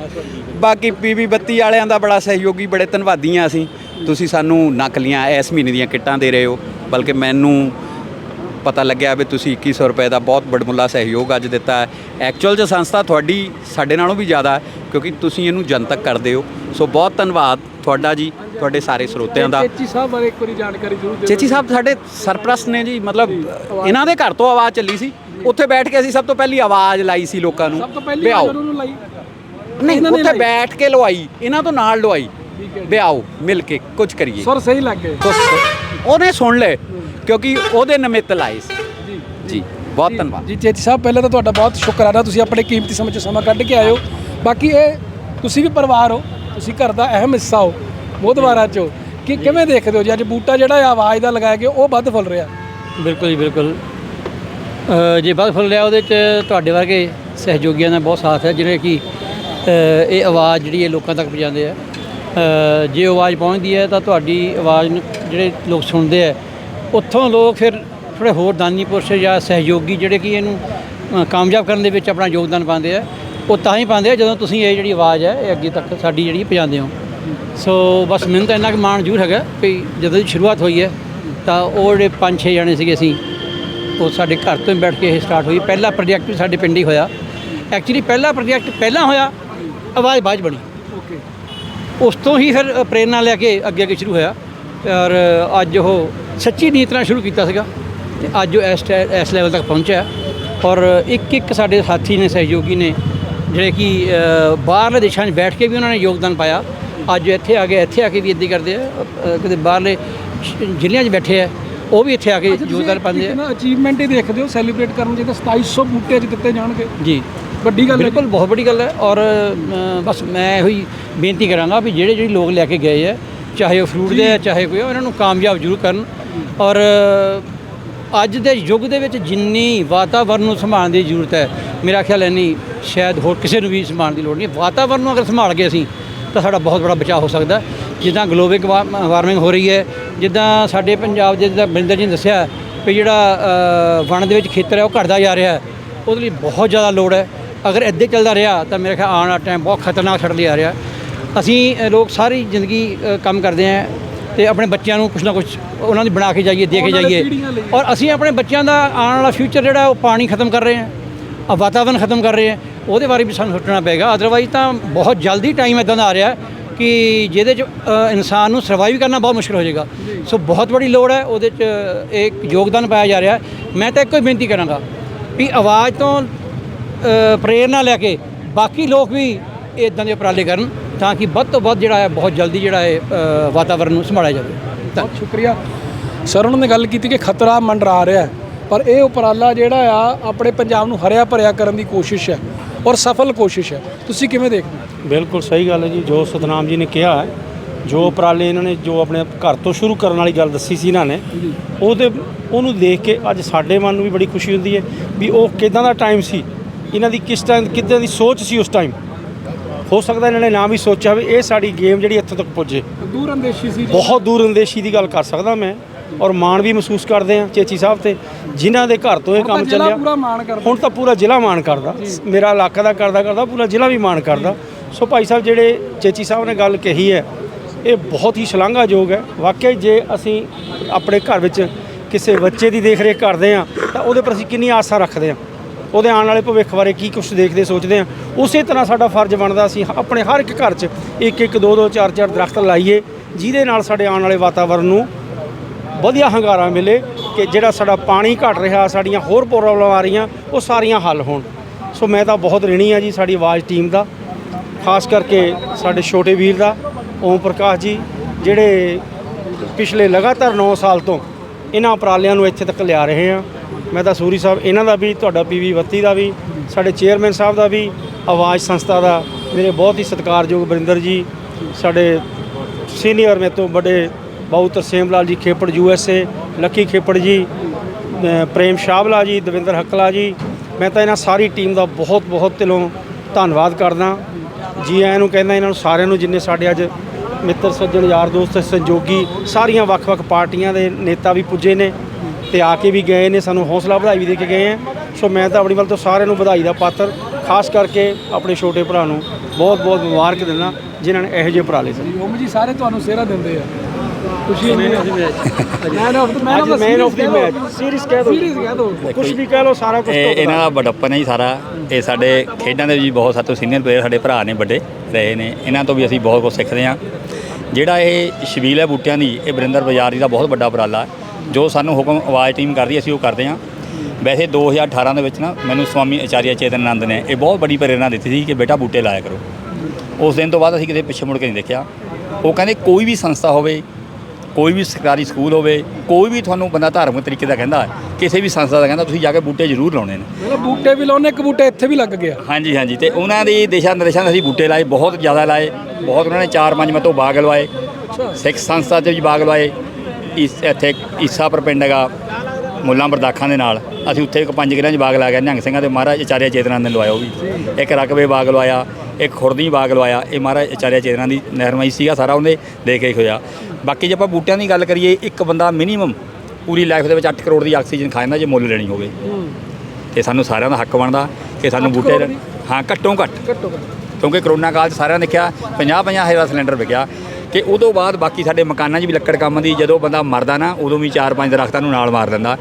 ਬਾਕੀ ਪੀਵੀ 32 ਵਾਲਿਆਂ ਦਾ ਬੜਾ ਸਹਿਯੋਗੀ ਬੜੇ ਧੰਨਵਾਦੀ ਹਾਂ ਅਸੀਂ। ਤੁਸੀਂ ਸਾਨੂੰ ਨਕਲੀਆਂ ਇਸ ਮਹੀਨੇ ਦੀਆਂ ਕਿੱਟਾਂ ਦੇ ਰਹੇ ਹੋ ਬਲਕਿ ਮੈਨੂੰ ਪਤਾ ਲੱਗਿਆ ਵੀ ਤੁਸੀਂ 2100 ਰੁਪਏ ਦਾ ਬਹੁਤ ਬੜਮੁੱਲਾ ਸਹਿਯੋਗ ਅੱਜ ਦਿੱਤਾ ਹੈ। ਐਕਚੁਅਲ 'ਚ ਸੰਸਥਾ ਤੁਹਾਡੀ ਸਾਡੇ ਨਾਲੋਂ ਵੀ ਜ਼ਿਆਦਾ ਹੈ ਕਿਉਂਕਿ ਤੁਸੀਂ ਇਹਨੂੰ ਜਨਤਕ ਕਰਦੇ ਹੋ। ਸੋ ਬਹੁਤ ਧੰਨਵਾਦ ਤੁਹਾਡਾ ਜੀ ਤੁਹਾਡੇ ਸਾਰੇ ਸਰੋਤਿਆਂ ਦਾ। ਚੇਚੀ ਸਾਹਿਬ ਬਾਰੇ ਇੱਕ ਵਾਰੀ ਜਾਣਕਾਰੀ ਜ਼ਰੂਰ ਦਿਓ। ਚੇਚੀ ਸਾਹਿਬ ਸਾਡੇ ਸਰਪ੍ਰਸਤ ਨੇ ਜੀ ਮਤਲਬ ਇਹਨਾਂ ਦੇ ਘਰ ਤੋਂ ਆਵਾਜ਼ ਚੱਲੀ ਸੀ। ਉੱਥੇ ਬੈਠ ਕੇ ਅਸੀਂ ਸਭ ਤੋਂ ਪਹਿਲੀ ਆਵਾਜ਼ ਲਾਈ ਸੀ ਲੋਕਾਂ ਨੂੰ। ਸਭ ਤੋਂ ਪਹਿਲੀ ਵੀ ਆਓ। ਵਾਰ ਉਹਨੂੰ ਲਾਈ। ਨਹੀਂ ਉੱਥੇ। ਬੈਠ ਕੇ ਲਵਾਈ ਇਹਨਾਂ ਤੋਂ ਨਾਲ ਲਵਾਈ ਵੀ ਆਓ ਮਿਲ ਕੇ ਕੁਝ ਕਰੀਏ। ਸੁਰ ਸਹੀ ਲੱਗ ਉਹਨੇ ਸੁਣ ਲਏ। ਕਿਉਂਕਿ ਉਹਦੇ ਨਿਮਿਤ ਲਾਏ ਸੀ। ਜੀ। ਜੀ ਬਹੁਤ ਧੰਨਵਾਦ। ਜੀ ਚੇਚੀ ਸਾਹਿਬ ਪਹਿਲਾਂ ਤਾਂ ਤੁਹਾਡਾ ਬਹੁਤ ਸ਼ੁਕਰਾਨਾ ਤੁਸੀਂ ਆਪਣੇ ਕੀਮਤੀ ਸਮੇਂ 'ਚ ਸਮਾਂ ਕੱਢ ਕੇ ਆਏ ਹੋ ਬਾਕੀ ਇਹ ਤੁਸੀਂ ਵੀ ਪਰਿਵਾਰ ਹੋ ਤੁਸੀਂ ਘਰ ਦਾ ਅਹਿਮ ਹਿੱਸਾ ਹੋ ਮੋਦਵਾਰਾ 'ਚੋਂ ਕਿ ਕਿਵੇਂ ਦੇਖਦੇ ਹੋ ਜੀ ਅੱਜ ਬੂਟਾ ਜਿਹੜਾ ਆਵਾਜ਼ ਦਾ ਲਗਾਇਆ ਗਿਆ ਉਹ ਵੱਧ ਫੁੱਲ ਰਿਹਾ? ਬਿਲਕੁਲ ਜੀ ਬਿਲਕੁਲ। ਅ, ਜੇ ਵੱਧ ਫੁੱਲ ਲਿਆ ਉਹਦੇ ਚ ਤੁਹਾਡੇ ਵਰਗੇ ਸਹਿਯੋਗੀਆਂ ਦਾ ਬਹੁਤ ਸਾਥ ਹੈ ਜਿਹੜੇ ਕਿ ਅ, ਇਹ ਆਵਾਜ਼ ਜਿਹੜੀ ਹੈ ਲੋਕਾਂ ਤੱਕ ਪਹੁੰਚਾਉਂਦੇ ਆ। ਅ, ਜੇ ਉਹ ਆਵਾਜ਼ ਪਹੁੰਚਦੀ ਹੈ ਤਾਂ ਤੁਹਾਡੀ ਆਵਾਜ਼ ਨੂੰ ਜਿਹੜੇ ਲੋਕ ਸੁਣਦੇ ਆ ਉੱਥੋਂ ਲੋਕ ਫਿਰ ਥੋੜੇ ਹੋਰ ਦਾਨੀ ਪੁਰਸ਼ ਜਾਂ ਸਹਿਯੋਗੀ ਜਿਹੜੇ ਕਿ ਇਹਨੂੰ ਕਾਮਯਾਬ ਕਰਨ ਦੇ ਵਿੱਚ ਆਪਣਾ ਯੋਗਦਾਨ ਪਾਉਂਦੇ ਆ ਉਹ ਤਾਂ ਹੀ ਪਾਉਂਦੇ ਆ ਜਦੋਂ ਤੁਸੀਂ ਇਹ ਜਿਹੜੀ ਆਵਾਜ਼ ਹੈ ਇਹ ਅੱਗੇ ਤੱਕ ਸਾਡੀ ਜਿਹੜੀ ਪਹੁੰਚਾਉਂਦੇ ਹੋ। ਸੋ ਬਸ ਮੈਨੂੰ ਤਾਂ ਇੰਨਾ ਕੁ ਮਾਣ ਜ਼ਰੂਰ ਹੈਗਾ ਵੀ ਜਦੋਂ ਦੀ ਸ਼ੁਰੂਆਤ ਹੋਈ ਹੈ ਤਾਂ ਉਹ ਜਿਹੜੇ ਪੰਜ ਛੇ ਜਣੇ ਸੀਗੇ ਅਸੀਂ ਉਹ ਸਾਡੇ ਘਰ ਤੋਂ ਹੀ ਬੈਠ ਕੇ ਇਹ ਸਟਾਰਟ ਹੋਈ। ਪਹਿਲਾ ਪ੍ਰੋਜੈਕਟ ਵੀ ਸਾਡੇ ਪਿੰਡ ਹੀ ਹੋਇਆ। ਐਕਚੁਅਲੀ ਪਹਿਲਾ ਪ੍ਰੋਜੈਕਟ ਪਹਿਲਾਂ ਹੋਇਆ ਆਵਾਜ਼ 'ਚ ਬਣੀ। ਓਕੇ ਉਸ ਤੋਂ ਹੀ ਫਿਰ ਪ੍ਰੇਰਣਾ ਲੈ ਕੇ ਅੱਗੇ ਅੱਗੇ ਸ਼ੁਰੂ ਹੋਇਆ। ਔਰ ਅੱਜ ਉਹ ਸੱਚੀ ਨੀਤ ਨਾਲ ਸ਼ੁਰੂ ਕੀਤਾ ਸੀਗਾ ਤੇ ਅੱਜ ਉਹ ਇਸ ਇਸ ਲੈਵਲ ਤੱਕ ਪਹੁੰਚਿਆ। ਔਰ ਇੱਕ ਇੱਕ ਸਾਡੇ ਸਾਥੀ ਨੇ ਸਹਿਯੋਗੀ ਨੇ ਜਿਹੜੇ ਕਿ ਬਾਹਰਲੇ ਦੇਸ਼ਾਂ 'ਚ ਬੈਠ ਕੇ ਵੀ ਉਹਨਾਂ ਨੇ ਯੋਗਦਾਨ ਪਾਇਆ। ਅੱਜ ਇੱਥੇ ਆ ਗਏ ਇੱਥੇ ਆ ਕੇ ਵੀ ਇੱਦਾਂ ਕਰਦੇ ਆ। ਕਿਤੇ ਬਾਹਰਲੇ ਜ਼ਿਲ੍ਹਿਆਂ 'ਚ ਬੈਠੇ ਆ ਉਹ ਵੀ ਇੱਥੇ ਆ ਕੇ ਯੋਗਦਾਨ ਪਾਉਂਦੇ ਆ। ਅਚੀਵਮੈਂਟ ਹੀ ਦੇਖਦੇ ਹੋ ਸੈਲੀਬ੍ਰੇਟ ਕਰਨ ਜਿਹਦੇ 2700 ਬੂਟੇ ਅੱਜ ਦਿੱਤੇ ਜਾਣਗੇ। ਜੀ। ਵੱਡੀ ਗੱਲ ਹੈ ਬਿਲਕੁਲ ਬਹੁਤ ਵੱਡੀ ਗੱਲ ਹੈ। ਔਰ ਬਸ ਮੈਂ ਇਹੋ ਹੀ ਬੇਨਤੀ ਕਰਾਂਗਾ ਵੀ ਜਿਹੜੇ ਜਿਹੜੇ ਲੋਕ ਲੈ ਕੇ ਗਏ ਆ ਚਾਹੇ ਉਹ ਫਰੂਟ ਦੇ ਆ ਚਾਹੇ ਕੋਈ ਆ, ਉਹਨਾਂ ਨੂੰ ਕਾਮਯਾਬ ਜ਼ਰੂਰ ਕਰਨ। ਔਰ ਅੱਜ ਦੇ ਯੁੱਗ ਦੇ ਵਿੱਚ ਜਿੰਨੀ ਵਾਤਾਵਰਨ ਨੂੰ ਸੰਭਾਲਣ ਦੀ ਜ਼ਰੂਰਤ ਹੈ, ਮੇਰਾ ਖਿਆਲ ਇੰਨੀ ਸ਼ਾਇਦ ਹੋਰ ਕਿਸੇ ਨੂੰ ਵੀ ਸੰਭਾਲਣ ਦੀ ਲੋੜ ਨਹੀਂ ਵਾਤਾਵਰਨ ਨੂੰ ਅਗਰ ਸੰਭਾਲ ਗਏ ਅਸੀਂ, ਤਾਂ ਸਾਡਾ ਬਹੁਤ ਬੜਾ ਬਚਾਅ ਹੋ ਸਕਦਾ ਜਿੱਦਾਂ ਗਲੋਬਲ ਵਾਰਮਿੰਗ ਹੋ ਰਹੀ ਹੈ, ਜਿੱਦਾਂ ਸਾਡੇ ਪੰਜਾਬ ਦੇ ਜਿੱਦਾਂ ਬਿੰਦਰ ਜੀ ਨੇ ਦੱਸਿਆ ਵੀ ਜਿਹੜਾ ਵਣ ਦੇ ਵਿੱਚ ਖੇਤਰ ਹੈ, ਉਹ ਘਟਦਾ ਜਾ ਰਿਹਾ ਹੈ। ਉਹਦੇ ਲਈ ਬਹੁਤ ਜ਼ਿਆਦਾ ਲੋੜ ਹੈ। ਅਗਰ ਇੱਦਾਂ ਚੱਲਦਾ ਰਿਹਾ, ਤਾਂ ਮੇਰੇ ਖਿਆਲ ਆਉਣ ਵਾਲਾ ਟਾਈਮ ਬਹੁਤ ਖਤਰਨਾਕ ਛੱਡ ਲਿਆ ਰਿਹਾ ਅਸੀਂ ਲੋਕ ਸਾਰੀ ਜ਼ਿੰਦਗੀ ਕੰਮ ਕਰਦੇ ਆਂ ਤੇ ਆਪਣੇ ਬੱਚਿਆਂ ਨੂੰ ਕੁਛ ਨਾ ਕੁਛ ਉਹਨਾਂ ਦੀ ਬਣਾ ਕੇ ਜਾਈਏ ਦੇ ਕੇ ਜਾਈਏ। ਔਰ ਅਸੀਂ ਆਪਣੇ ਬੱਚਿਆਂ ਦਾ ਆਉਣ ਵਾਲਾ ਫਿਊਚਰ ਜਿਹੜਾ ਉਹ ਪਾਣੀ ਖਤਮ ਕਰ ਰਹੇ ਹਾਂ ਆ ਵਾਤਾਵਰਨ ਖਤਮ ਕਰ ਰਹੇ ਹਾਂ ਉਹਦੇ ਬਾਰੇ ਵੀ ਸਾਨੂੰ ਸੋਚਣਾ ਪਏਗਾ ਅਦਰਵਾਈਜ਼ ਤਾਂ ਬਹੁਤ ਜਲਦੀ ਟਾਈਮ ਇਦਾਂ ਦਾ ਆ ਰਿਹਾ ਕਿ ਜਿਹਦੇ 'ਚ ਇਨਸਾਨ ਨੂੰ ਸਰਵਾਈਵ ਕਰਨਾ ਬਹੁਤ ਮੁਸ਼ਕਲ ਹੋ ਜਾਏਗਾ ਸੋ ਬਹੁਤ ਬੜੀ ਲੋੜ ਹੈ ਉਹਦੇ 'ਚ ਇੱਕ ਯੋਗਦਾਨ ਪਾਇਆ ਜਾ ਰਿਹਾ। ਮੈਂ ਤਾਂ ਇੱਕੋ ਹੀ ਬੇਨਤੀ ਕਰਾਂਗਾ ਵੀ ਆਵਾਜ਼ ਤੋਂ ਅ, ਪ੍ਰੇਰਨਾ ਲੈ ਕੇ ਬਾਕੀ ਲੋਕ ਵੀ ਇਦਾਂ ਦੇ ਉਪਰਾਲੇ ਕਰਨ ਤਾਂ ਕਿ ਵੱਧ ਤੋਂ ਵੱਧ ਜਿਹੜਾ ਹੈ ਬਹੁਤ ਜਲਦੀ ਜਿਹੜਾ ਹੈ ਵਾਤਾਵਰਨ ਨੂੰ ਸੰਭਾਲਿਆ ਜਾਵੇ। ਬਹੁਤ ਸ਼ੁਕਰੀਆ। ਸਰ ਉਹਨਾਂ ਨੇ ਗੱਲ ਕੀਤੀ ਕਿ ਖਤਰਾ ਮੰਡਰਾ ਰਿਹਾ ਹੈ ਪਰ ਇਹ ਉਪਰਾਲਾ ਜਿਹੜਾ ਆ ਆਪਣੇ ਪੰਜਾਬ ਨੂੰ ਹਰਿਆ ਭਰਿਆ ਕਰਨ ਦੀ ਕੋਸ਼ਿਸ਼ ਹੈ ਔਰ ਸਫਲ ਕੋਸ਼ਿਸ਼ ਹੈ। ਤੁਸੀਂ ਕਿਵੇਂ ਦੇਖਦੇ ਬਿਲਕੁਲ ਸਹੀ ਗੱਲ ਹੈ ਜੀ ਜੋ ਸਤਨਾਮ ਜੀ ਨੇ ਕਿਹਾ ਹੈ ਜੋ ਉਪਰਾਲੇ ਇਹਨਾਂ ਨੇ ਜੋ ਆਪਣੇ ਘਰ ਤੋਂ ਸ਼ੁਰੂ ਕਰਨ ਵਾਲੀ ਗੱਲ ਦੱਸੀ ਸੀ ਇਹਨਾਂ ਨੇ ਉਹਦੇ ਉਹਨੂੰ ਦੇਖ ਕੇ ਅੱਜ ਸਾਡੇ ਮਨ ਨੂੰ ਵੀ ਬੜੀ ਖੁਸ਼ੀ ਹੁੰਦੀ ਹੈ ਵੀ ਉਹ ਕਿਦਾਂ ਦਾ ਟਾਈਮ ਸੀ ਇਹਨਾਂ ਦੀ ਕਿਸ ਟਾਈਮ ਕਿੱਦਾਂ ਦੀ ਸੋਚ ਸੀ ਉਸ ਟਾਈਮ ਹੋ ਸਕਦਾ ਇਹਨਾਂ ਨੇ ਨਾ ਵੀ ਸੋਚਿਆ ਵੀ ਇਹ ਸਾਡੀ ਗੇਮ ਜਿਹੜੀ ਇੱਥੋਂ ਤੱਕ ਪੁੱਜੇ। ਦੂਰ ਅੰਦੇਸ਼ੀ ਸੀ ਬਹੁਤ ਦੂਰ ਅੰਦੇਸ਼ੀ ਦੀ ਗੱਲ ਕਰ ਸਕਦਾ ਮੈਂ ਔਰ ਮਾਣ ਵੀ ਮਹਿਸੂਸ ਕਰਦੇ ਆ ਚੇਚੀ ਸਾਹਿਬ ਤੇ ਜਿਨ੍ਹਾਂ ਦੇ ਘਰ ਤੋਂ ਇਹ ਕੰਮ ਚੱਲਿਆ। ਹੁਣ ਤਾਂ ਪੂਰਾ ਜ਼ਿਲ੍ਹਾ ਮਾਣ ਕਰਦਾ। ਮੇਰਾ ਇਲਾਕਾ ਦਾ ਕਰਦਾ ਕਰਦਾ ਪੂਰਾ ਜ਼ਿਲ੍ਹਾ ਵੀ ਮਾਣ ਕਰਦਾ। ਸੋ ਭਾਈ ਸਾਹਿਬ ਜਿਹੜੇ ਚੇਚੀ ਸਾਹਿਬ ਨੇ ਗੱਲ ਕਹੀ ਹੈ ਇਹ ਬਹੁਤ ਹੀ ਸ਼ਲਾਘਾਯੋਗ ਹੈ। ਵਾਕਿਆ ਜੇ ਅਸੀਂ ਆਪਣੇ ਘਰ ਵਿੱਚ ਕਿਸੇ ਬੱਚੇ ਦੀ ਦੇਖ ਰੇਖ ਕਰਦੇ ਆ ਤਾਂ ਉਹਦੇ ਪਰ ਅਸੀਂ ਕਿੰਨੀ ਆਸਾ ਰੱਖਦੇ ਆ ਉਹਦੇ ਆਉਣ ਵਾਲੇ ਭਵਿੱਖ ਬਾਰੇ ਕੀ ਕੁਝ ਦੇਖਦੇ, ਸੋਚਦੇ ਆ ਉਸੇ ਤਰ੍ਹਾਂ ਸਾਡਾ ਫਰਜ਼ ਬਣਦਾ ਅਸੀਂ ਆਪਣੇ ਹਰ ਇੱਕ ਘਰ 'ਚ ਇੱਕ ਇੱਕ ਦੋ ਦੋ ਚਾਰ ਚਾਰ ਦਰਖਤ ਲਾਈਏ, ਜਿਹਦੇ ਨਾਲ ਸਾਡੇ ਆਉਣ ਵਾਲੇ ਵਾਤਾਵਰਣ ਨੂੰ ਵਧੀਆ ਹੰਗਾਰਾ ਮਿਲੇ ਕਿ ਜਿਹੜਾ ਸਾਡਾ ਪਾਣੀ ਘਟ ਰਿਹਾ, ਸਾਡੀਆਂ ਹੋਰ ਪ੍ਰੋਬਲਮ ਆ ਰਹੀਆਂ, ਉਹ ਸਾਰੀਆਂ ਹੱਲ ਹੋਣ। ਸੋ ਮੈਂ ਤਾਂ ਬਹੁਤ ਰਿਣੀ ਆ ਜੀ ਸਾਡੀ ਆਵਾਜ਼ ਟੀਮ ਦਾ, ਖਾਸ ਕਰਕੇ ਸਾਡੇ ਛੋਟੇ ਵੀਰ ਦਾ, ਓਮ ਪ੍ਰਕਾਸ਼ ਜੀ, ਜਿਹੜੇ ਪਿਛਲੇ ਲਗਾਤਾਰ 9 ਸਾਲ ਤੋਂ ਇਹਨਾਂ ਉਪਰਾਲਿਆਂ ਨੂੰ ਇੱਥੇ ਤੱਕ ਲਿਆ ਰਹੇ ਆ ਮੈਂ ਤਾਂ ਸੂਰੀ ਸਾਹਿਬ, ਇਹਨਾਂ ਦਾ ਵੀ, ਤੁਹਾਡਾ ਪੀਵੀ ਬੱਤੀ ਦਾ ਵੀ, ਸਾਡੇ ਚੇਅਰਮੈਨ ਸਾਹਿਬ ਦਾ ਵੀ, ਆਵਾਜ਼ ਸੰਸਥਾ ਦਾ, ਮੇਰੇ ਬਹੁਤ ਹੀ ਸਤਿਕਾਰਯੋਗ ਬਰਿੰਦਰ ਜੀ, ਸਾਡੇ ਸੀਨੀਅਰ ਮੇਰੇ ਤੋਂ ਵੱਡੇ Bau Tarsem Lal ji, Khepar U S A, Lucky Khepar ji Prem Shawla ਜੀ, ਦਵਿੰਦਰ ਹੱਕਲਾ ਜੀ, ਮੈਂ ਤਾਂ ਇਹਨਾਂ ਸਾਰੀ ਟੀਮ ਦਾ ਬਹੁਤ ਬਹੁਤ ਦਿਲੋਂ ਧੰਨਵਾਦ ਕਰਦਾ। ਜੀ ਆਇਆਂ ਨੂੰ ਕਹਿੰਦਾ ਇਹਨਾਂ ਨੂੰ ਸਾਰਿਆਂ ਨੂੰ, ਜਿੰਨੇ ਸਾਡੇ ਅੱਜ ਮਿੱਤਰ ਸੱਜਣ ਯਾਰ ਦੋਸਤ ਸਹਿਯੋਗੀ, ਸਾਰੀਆਂ ਵੱਖ-ਵੱਖ ਪਾਰਟੀਆਂ ਦੇ ਨੇਤਾ ਵੀ ਪੁੱਜੇ ਨੇ। ਤੇ ਆ ਕੇ ਵੀ ਗਏ ਨੇ ਸਾਨੂੰ ਹੌਸਲਾ ਵਧਾਈ ਵੀ ਦੇ ਕੇ ਗਏ ਆ। ਸੋ ਮੈਂ ਤਾਂ ਆਪਣੀ ਵੱਲ ਤੋਂ ਸਾਰਿਆਂ ਨੂੰ ਵਧਾਈ ਦਾ ਪਾਤਰ ਖਾਸ ਕਰਕੇ ਆਪਣੇ ਛੋਟੇ ਭਰਾ ਨੂੰ ਬਹੁਤ-ਬਹੁਤ ਮੁਬਾਰਕ ਦਿੰਦਾ ਜਿਨ੍ਹਾਂ ਨੇ ਇਹੋ ਜਿਹੇ ਉਪਰਾਲੇ ਸਨ। ਓਮ ਜੀ ਸਾਰੇ ਤੁਹਾਨੂੰ ਸਿਹਰਾ ਦਿੰਦੇ ਆ। ਤੁਸੀਂ ਮੈਨ ਆਫ ਮੈਨ ਆਫ ਅੱਜ man of the match series ਕਹਿ ਦੋ ਸੀਰੀਜ਼ ਕਹਿ ਦਿਓ। ਕੁਝ ਵੀ ਕਹਿ ਲਓ ਸਾਰਾ ਕੁਝ ਇਹ ਇਹਨਾਂ ਦਾ ਬੜੱਪਨ ਹੈ ਜੀ ਸਾਰਾ। ਇਹ ਸਾਡੇ ਖੇਡਾਂ ਦੇ ਵੀ ਬਹੁਤ ਸਾਤੋਂ ਸੀਨੀਅਰ ਪਲੇਅਰ ਸਾਡੇ ਭਰਾ ਨੇ ਵੱਡੇ ਰਹੇ ਨੇ। ਇਹਨਾਂ ਤੋਂ ਵੀ ਅਸੀਂ ਬਹੁਤ ਕੁਝ ਸਿੱਖਦੇ ਹਾਂ। ਜਿਹੜਾ ਇਹ ਸ਼ਬੀਲ ਹੈ ਬੂਟਿਆਂ ਦੀ ਇਹ ਬਰਿੰਦਰ ਬਾਜ਼ਾਰ ਜੀ ਦਾ ਬਹੁਤ ਵੱਡਾ ਉਪਰਾਲਾ। ਹੈ ਜੋ ਸਾਨੂੰ ਹੁਕਮ ਆਵਾਜ਼ ਟੀਮ ਕਰਦੀ ਅਸੀਂ ਉਹ ਕਰਦੇ ਹਾਂ। ਵੈਸੇ 2018 ਦੇ ਵਿੱਚ ਨਾ ਮੈਨੂੰ ਸਵਾਮੀ ਆਚਾਰੀਆ ਚੇਤਨ ਆਨੰਦ ਨੇ ਇਹ ਬਹੁਤ ਵੱਡੀ ਪ੍ਰੇਰਣਾ ਦਿੱਤੀ ਸੀ ਕਿ ਬੇਟਾ ਬੂਟੇ ਲਾਇਆ ਕਰੋ। ਉਸ ਦਿਨ ਤੋਂ ਬਾਅਦ ਅਸੀਂ ਕਿਤੇ ਪਿੱਛੇ ਮੁੜ ਕੇ ਨਹੀਂ ਦੇਖਿਆ। ਉਹ ਕਹਿੰਦੇ ਕੋਈ ਵੀ ਸੰਸਥਾ ਹੋਵੇ ਕੋਈ ਵੀ ਸਰਕਾਰੀ ਸਕੂਲ ਹੋਵੇ ਕੋਈ ਵੀ ਤੁਹਾਨੂੰ ਬੰਦਾ ਧਾਰਮਿਕ ਤਰੀਕੇ ਦਾ ਕਹਿੰਦਾ ਕਿਸੇ ਵੀ ਸੰਸਥਾ ਦਾ ਕਹਿੰਦਾ ਤੁਸੀਂ ਜਾ ਕੇ ਬੂਟੇ ਜ਼ਰੂਰ ਲਾਉਣੇ ਨੇ। ਮਤਲਬ ਬੂਟੇ ਵੀ ਲਾਉਣੇ ਇੱਕ ਬੂਟੇ ਇੱਥੇ ਵੀ ਲੱਗ ਗਿਆ। ਹਾਂਜੀ ਹਾਂਜੀ। ਤੇ ਉਹਨਾਂ ਦੀ ਦਿਸ਼ਾ ਨਿਰਦੇਸ਼ਾਂ ਅਸੀਂ ਬੂਟੇ ਲਾਏ ਬਹੁਤ ਜ਼ਿਆਦਾ ਲਾਏ। ਬਹੁਤ ਉਹਨਾਂ ਨੇ ਚਾਰ ਪੰਜ ਮਤੋਂ ਬਾਗ ਲਵਾਏ। ਸਿੱਖ ਸੰਸਥਾ 'ਚ ਵੀ ਬਾਗ ਲਵਾਏ। ਇਸ ਇੱਥੇ ਈਸਾਪੁਰ ਪਿੰਡ ਹੈਗਾ ਮੁੱਲਾਂ ਬਰਦਾਖਾਂ ਦੇ ਨਾਲ। ਅਸੀਂ ਉੱਥੇ ਇੱਕ ਪੰਜ ਕਿਲਿਆਂ 'ਚ ਬਾਗ ਲਾ ਗਏ ਨਿਹੰਗ ਸਿੰਘਾਂ ਦੇ ਮਹਾਰਾਜ ਆਚਾਰਿਆ ਚੇਤਨਾਨੰਦ ਨੇ ਲਵਾਇਆ ਉਹ ਵੀ। ਇੱਕ ਰਕਬੇ ਬਾਗ ਲਵਾਇਆ ਇੱਕ ਖੁਰਦੀ ਬਾਗ ਲਵਾਇਆ ਇਹ ਮਹਾਰਾਜ ਆਚਾਰਿਆ ਚੇਤਨਾ ਦੀ ਨਹਿਰਮਈ ਸੀਗਾ ਸਾਰਾ ਉਹਨੇ ਦੇ ਕੇ ਹੋਇਆ। ਬਾਕੀ ਜੇ ਆਪਾਂ ਬੂਟਿਆਂ ਦੀ ਗੱਲ ਕਰੀਏ ਇੱਕ ਬੰਦਾ ਮਿਨੀਮਮ ਪੂਰੀ ਲਾਈਫ ਦੇ ਵਿੱਚ 8 ਕਰੋੜ ਦੀ ਆਕਸੀਜਨ ਖਾ ਜਾਂਦਾ ਜੇ ਮੁੱਲ ਲੈਣੀ ਹੋਵੇ। ਤੇ ਸਾਨੂੰ ਸਾਰਿਆਂ ਦਾ ਹੱਕ ਬਣਦਾ ਕਿ ਸਾਨੂੰ ਬੂਟੇ? ਹਾਂ ਘੱਟੋ ਘੱਟ। ਘੱਟੋ ਘੱਟ। ਕਿਉਂਕਿ ਕਰੋਨਾ ਕਾਲ 'ਚ ਸਾਰਿਆਂ ਨੇ ਦੇਖਿਆ 50 50 ਹਜ਼ਾਰ ਸਿਲੰਡਰ ਵਿਕਿਆ। ਕਿ ਉਦੋਂ ਬਾਅਦ ਬਾਕੀ ਸਾਡੇ ਮਕਾਨਾਂ 'ਚ ਵੀ ਲੱਕੜ ਕੰਮ ਦੀ ਜਦੋਂ ਬੰਦਾ ਮਰਦਾ ਨਾ ਉਦੋਂ ਵੀ ਚਾਰ ਪੰਜ ਦਰਖਤਾਂ ਨੂੰ ਨਾਲ ਮਾਰ ਦਿੰਦਾ।